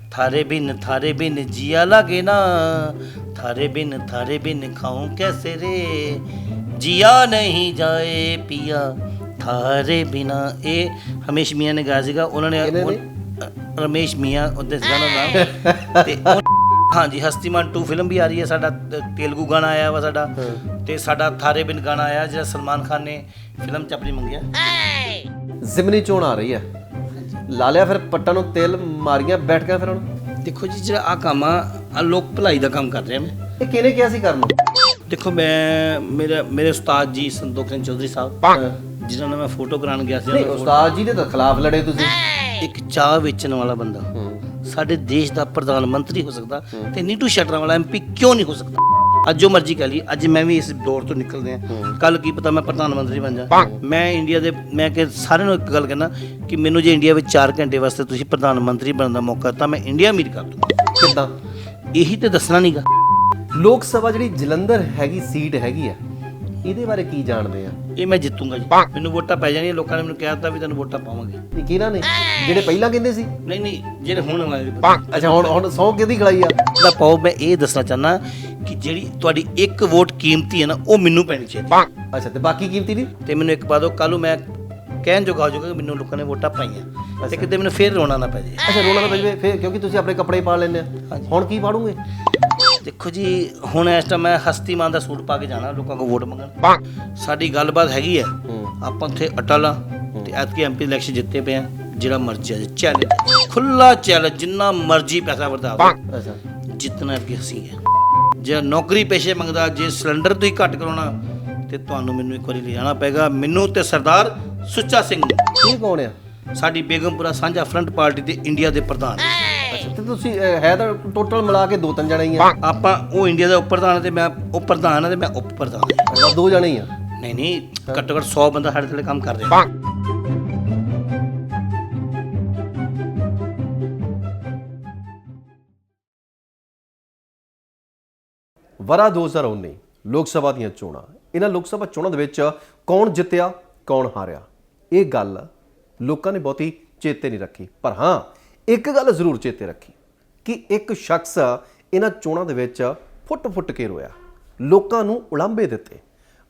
थारे बिन थारे बिन जिया लागे ना थारे बिन थारे बिन खाऊं कैसे रे जिया नहीं जाए पिया थारे बिना ਇਹ ਹਮੇਸ਼ ਮੀਆਂ ਨੇ ਗਾਇਆ ਸੀਗਾ ਉਹਨਾਂ ਨੇ ਕਿਹਨੇ ਉਹ- ਰਮੇਸ਼ ਮੀਆਂ ਉਹਦੇ ਗਾਣਾ ਨਾਮ ਤੇ ਉਹ- ਹਾਂਜੀ ਹਸਤੀਮਾਨ 2 ਫਿਲਮ ਵੀ ਆ ਰਹੀ ਹੈ ਸਾਡਾ ਤ- ਤੇਲਗੂ ਗਾਣਾ ਆਇਆ ਵਾ ਸਾਡਾ ਤੇ ਸਾਡਾ ਥਾਰੇ ਬਿਨ ਗਾਣਾ ਆਇਆ ਜਿਹੜਾ ਸਲਮਾਨ ਖਾਨ ਨੇ ਫਿਲਮ ਚ ਆਪਣੀ ਮੰਗਿਆ ਜ਼ਿਮਨੀ ਚੋਣ ਆ ਰਹੀ ਹੈ ਲਾ ਲਿਆ ਫਿਰ ਪੱਟਾਂ ਨੂੰ ਤੇਲ ਮਾਰੀਆਂ ਬੈਠ ਗਿਆ ਫਿਰ ਹੁਣ। ਦੇਖੋ ਜੀ ਜਿਹੜਾ ਆ ਕੰਮ ਆ ਆਹ ਲੋਕ ਭਲਾਈ ਦਾ ਕੰਮ ਕਰ ਰਿਹਾ ਮੈਂ ਇਹ ਕਿਹਨੇ ਕਿਹਾ ਸੀ ਕਰਨ ਨੂੰ? ਦੇਖੋ ਮੈਂ ਮੇਰੇ ਮੇਰੇ ਉਸਤਾਦ ਜੀ ਸੰਤੋਖ ਸਿੰਘ ਚੌਧਰੀ ਸਾਹਿਬ ਜਿਨ੍ਹਾਂ ਨਾਲ ਮੈਂ ਫੋਟੋ ਕਰਾਉਣ ਗਿਆ ਸੀ। ਨਹੀਂ ਉਸਤਾਦ ਜੀ ਦੇ ਤਾਂ ਖਿਲਾਫ ਲੜੇ ਤੁਸੀਂ। ਇੱਕ ਚਾਹ ਵੇਚਣ ਵਾਲਾ ਬੰਦਾ। ਸਾਡੇ ਦੇਸ਼ ਦਾ ਪ੍ਰਧਾਨ ਮੰਤਰੀ ਹੋ ਸਕਦਾ ਤੇ ਨੀਟੂ ਸ਼ਟਰਾਂ ਵਾਲਾ ਐਮਪੀ ਕਿਉਂ ਨਹੀਂ ਹੋ ਸਕਦਾ? ਅੱਜ ਜੋ ਮਰਜ਼ੀ ਕਹਿ ਲਈ ਅੱਜ ਮੈਂ ਵੀ ਇਸ ਦੌਰ ਤੋਂ ਨਿਕਲਦੇ ਆ ਕੱਲ ਕੀ ਪਤਾ ਮੈਂ ਪ੍ਰਧਾਨ ਮੰਤਰੀ ਬਣ ਜਾ ਮੈਂ ਇੰਡੀਆ ਦੇ ਮੈਂ ਕਿ ਸਾਰਿਆਂ ਨੂੰ ਇੱਕ ਗੱਲ ਕਹਿਣਾ ਕਿ ਮੈਨੂੰ ਜੇ ਇੰਡੀਆ ਵਿੱਚ 4 ਘੰਟੇ ਵਾਸਤੇ ਤੁਸੀਂ ਪ੍ਰਧਾਨ ਮੰਤਰੀ ਬਣਨ ਦਾ ਮੌਕਾ ਤਾਂ ਮੈਂ ਇੰਡੀਆ ਅਮੀਰ ਕਰ ਦੂੰਗਾ। ਕਿੱਦਾਂ? ਇਹੀ ਤੇ ਦੱਸਣਾ ਨਹੀਂਗਾ ਲੋਕ ਸਭਾ ਜਿਹੜੀ ਜਲੰਧਰ ਹੈਗੀ ਸੀਟ ਹੈਗੀ ਆ ਇਹਦੇ ਬਾਰੇ ਕੀ ਜਾਣਦੇ ਆ? ਇਹ ਮੈਂ ਜਿੱਤੂੰਗਾ ਜੀ। ਮੈਨੂੰ ਵੋਟਾਂ ਪੈ ਜਾਣੀਆਂ ਲੋਕਾਂ ਨੇ ਮੈਨੂੰ ਕਿਹਾ ਤਾਂ ਵੀ ਤੈਨੂੰ ਵੋਟਾਂ ਪਾਵਾਂਗੇ। ਇਹ ਕਿਹਨਾਂ ਨੇ? ਜਿਹੜੇ ਪਹਿਲਾਂ ਕਹਿੰਦੇ ਸੀ? ਨਹੀਂ ਨਹੀਂ ਜਿਹੜੇ ਹੁਣ ਵਾਲੇ ਅੱਛਾ ਹੁਣ ਹੁਣ ਸੌ ਕਿਹਦੀ ਖਲਾਈ ਆ? ਦਾ ਪਾਓ ਮੈਂ ਇਹ ਦੱਸਣਾ ਚਾਹਨਾ ਕਿ ਜਿਹੜੀ ਤੁਹਾਡੀ ਇੱਕ ਵੋਟ ਕੀਮਤੀ ਹੈ ਨਾ ਉਹ ਮੈਨੂੰ ਪੈਣੀ ਚਾਹੀਦੀ। ਅੱਛਾ ਤੇ ਬਾਕੀ ਕੀਮਤੀ ਨਹੀਂ? ਤੇ ਮੈਨੂੰ ਇੱਕ ਬਾਦੋ ਕੱਲ ਨੂੰ ਮੈਂ ਕਹਿਣ ਜੋਗਾ ਹੋ ਜਾਊਗਾ ਕਿ ਮੈਨੂੰ ਲੋਕਾਂ ਨੇ ਵੋਟਾਂ ਪਾਈਆਂ। ਤੇ ਕਿਤੇ ਮੈਨੂੰ ਫੇਰ ਰੋਣਾ ਨਾ ਪੈ ਜੇ ਅੱਛਾ ਰੋਣਾ ਨਾ ਪਵੇ ਫਿਰ ਕਿਉਂਕਿ ਤੁਸੀਂ ਆਪਣੇ ਕੱਪੜੇ ਪਾ ਲੈਂਦੇ ਆ। ਹੁਣ ਕੀ ਪਾੜੂਗੇ? ਦੇਖੋ ਜੀ ਹੁਣ ਇਸ ਟਾਈਮ ਮੈਂ ਹਸਤੀਮਾਨ ਦਾ ਸੂਟ ਪਾ ਕੇ ਜਾਣਾ ਲੋਕਾਂ ਕੋਲ ਵੋਟ ਮੰਗਣ। ਸਾਡੀ ਗੱਲਬਾਤ ਹੈਗੀ ਹੈ। ਆਪਾਂ ਉੱਥੇ ਅਟਲ ਆ ਤੇ ਐਤਕੀ ਐਮਪੀ ਇਲੈਕਸ਼ਨ ਜਿੱਤੇ ਪਏ ਆ ਜਿਹੜਾ ਮਰਜ਼ੀ ਆ ਚੈਲੰਜ ਖੁੱਲਾ ਚੈਲੰਜ ਜਿੰਨਾ ਮਰਜ਼ੀ ਪੈਸਾ ਵਰਦਾ ਅੱਛਾ। ਜਿੱਤਣਾ ਅੱਗੇ ਅਸੀਂ ਹੈ। ਜੇ ਨੌਕਰੀ ਪੇਸ਼ੇ ਮੰਗਦਾ ਜੇ ਸਿਲੰਡਰ ਤੁਸੀਂ ਘੱਟ ਕਰਾਉਣਾ ਤੇ ਤੁਹਾਨੂੰ ਮੈਨੂੰ ਇੱਕ ਵਾਰੀ ਲਿਜਾਣਾ ਪਏਗਾ। ਮੈਨੂੰ ਤੇ ਸਰਦਾਰ ਸੁੱਚਾ ਸਿੰਘ ਨੂੰ। ਇਹ ਕੌਣ ਆ? ਸਾਡੀ ਬੇਗਮਪੁਰਾ ਸਾਂਝਾ ਫਰੰਟ ਪਾਰਟੀ ਦੇ ਇੰਡੀਆ ਦੇ ਪ੍ਰਧਾਨ। ਤੇ ਤੁਸੀਂ ਅਹ, ਹੈ ਤਾਂ ਟੋਟਲ ਮਿਲਾ ਕੇ ਦੋ ਤਿੰਨ ਜਣੇ ਹੀ ਆ। ਆਪਾਂ ਉਹ ਇੰਡੀਆ ਦਾ ਉਪ ਪ੍ਰਧਾਨ ਹੈ ਤੇ ਮੈਂ ਉਪ ਪ੍ਰਧਾਨ ਹਾਂ ਤੇ ਮੈਂ ਉਪ ਪ੍ਰਧਾਨ ਹਾਂ। ਅੱਛਾ, ਦੋ ਜਣੇ ਹੀ ਆ। ਨਹੀਂ ਨਹੀਂ ਘੱਟੋ ਘੱਟ 100 ਬੰਦਾ ਸਾਡੇ ਥੱਲੇ ਕੰਮ ਕਰ ਰਿਹਾ ਵਰਾ 2019 ਲੋਕ ਸਭਾ ਦੀਆਂ ਚੋਣਾਂ। ਇਹਨਾਂ ਲੋਕ ਸਭਾ ਚੋਣਾਂ ਦੇ ਵਿੱਚ ਕੌਣ ਜਿੱਤਿਆ ਕੌਣ ਹਾਰਿਆ? ਇਹ ਗੱਲ ਲੋਕਾਂ ਨੇ ਬਹੁਤੀ ਚੇਤੇ ਨਹੀਂ ਰੱਖੀ। ਪਰ ਹਾਂ ਇੱਕ ਗੱਲ ਜ਼ਰੂਰ ਚੇਤੇ ਰੱਖੀ ਕਿ ਇੱਕ ਸ਼ਖਸ ਇਹਨਾਂ ਚੋਣਾਂ ਦੇ ਵਿੱਚ ਫੁੱਟ-ਫੁੱਟ ਕੇ ਰੋਇਆ। ਲੋਕਾਂ ਨੂੰ ਉਲਾਂਭੇ ਦਿੱਤੇ।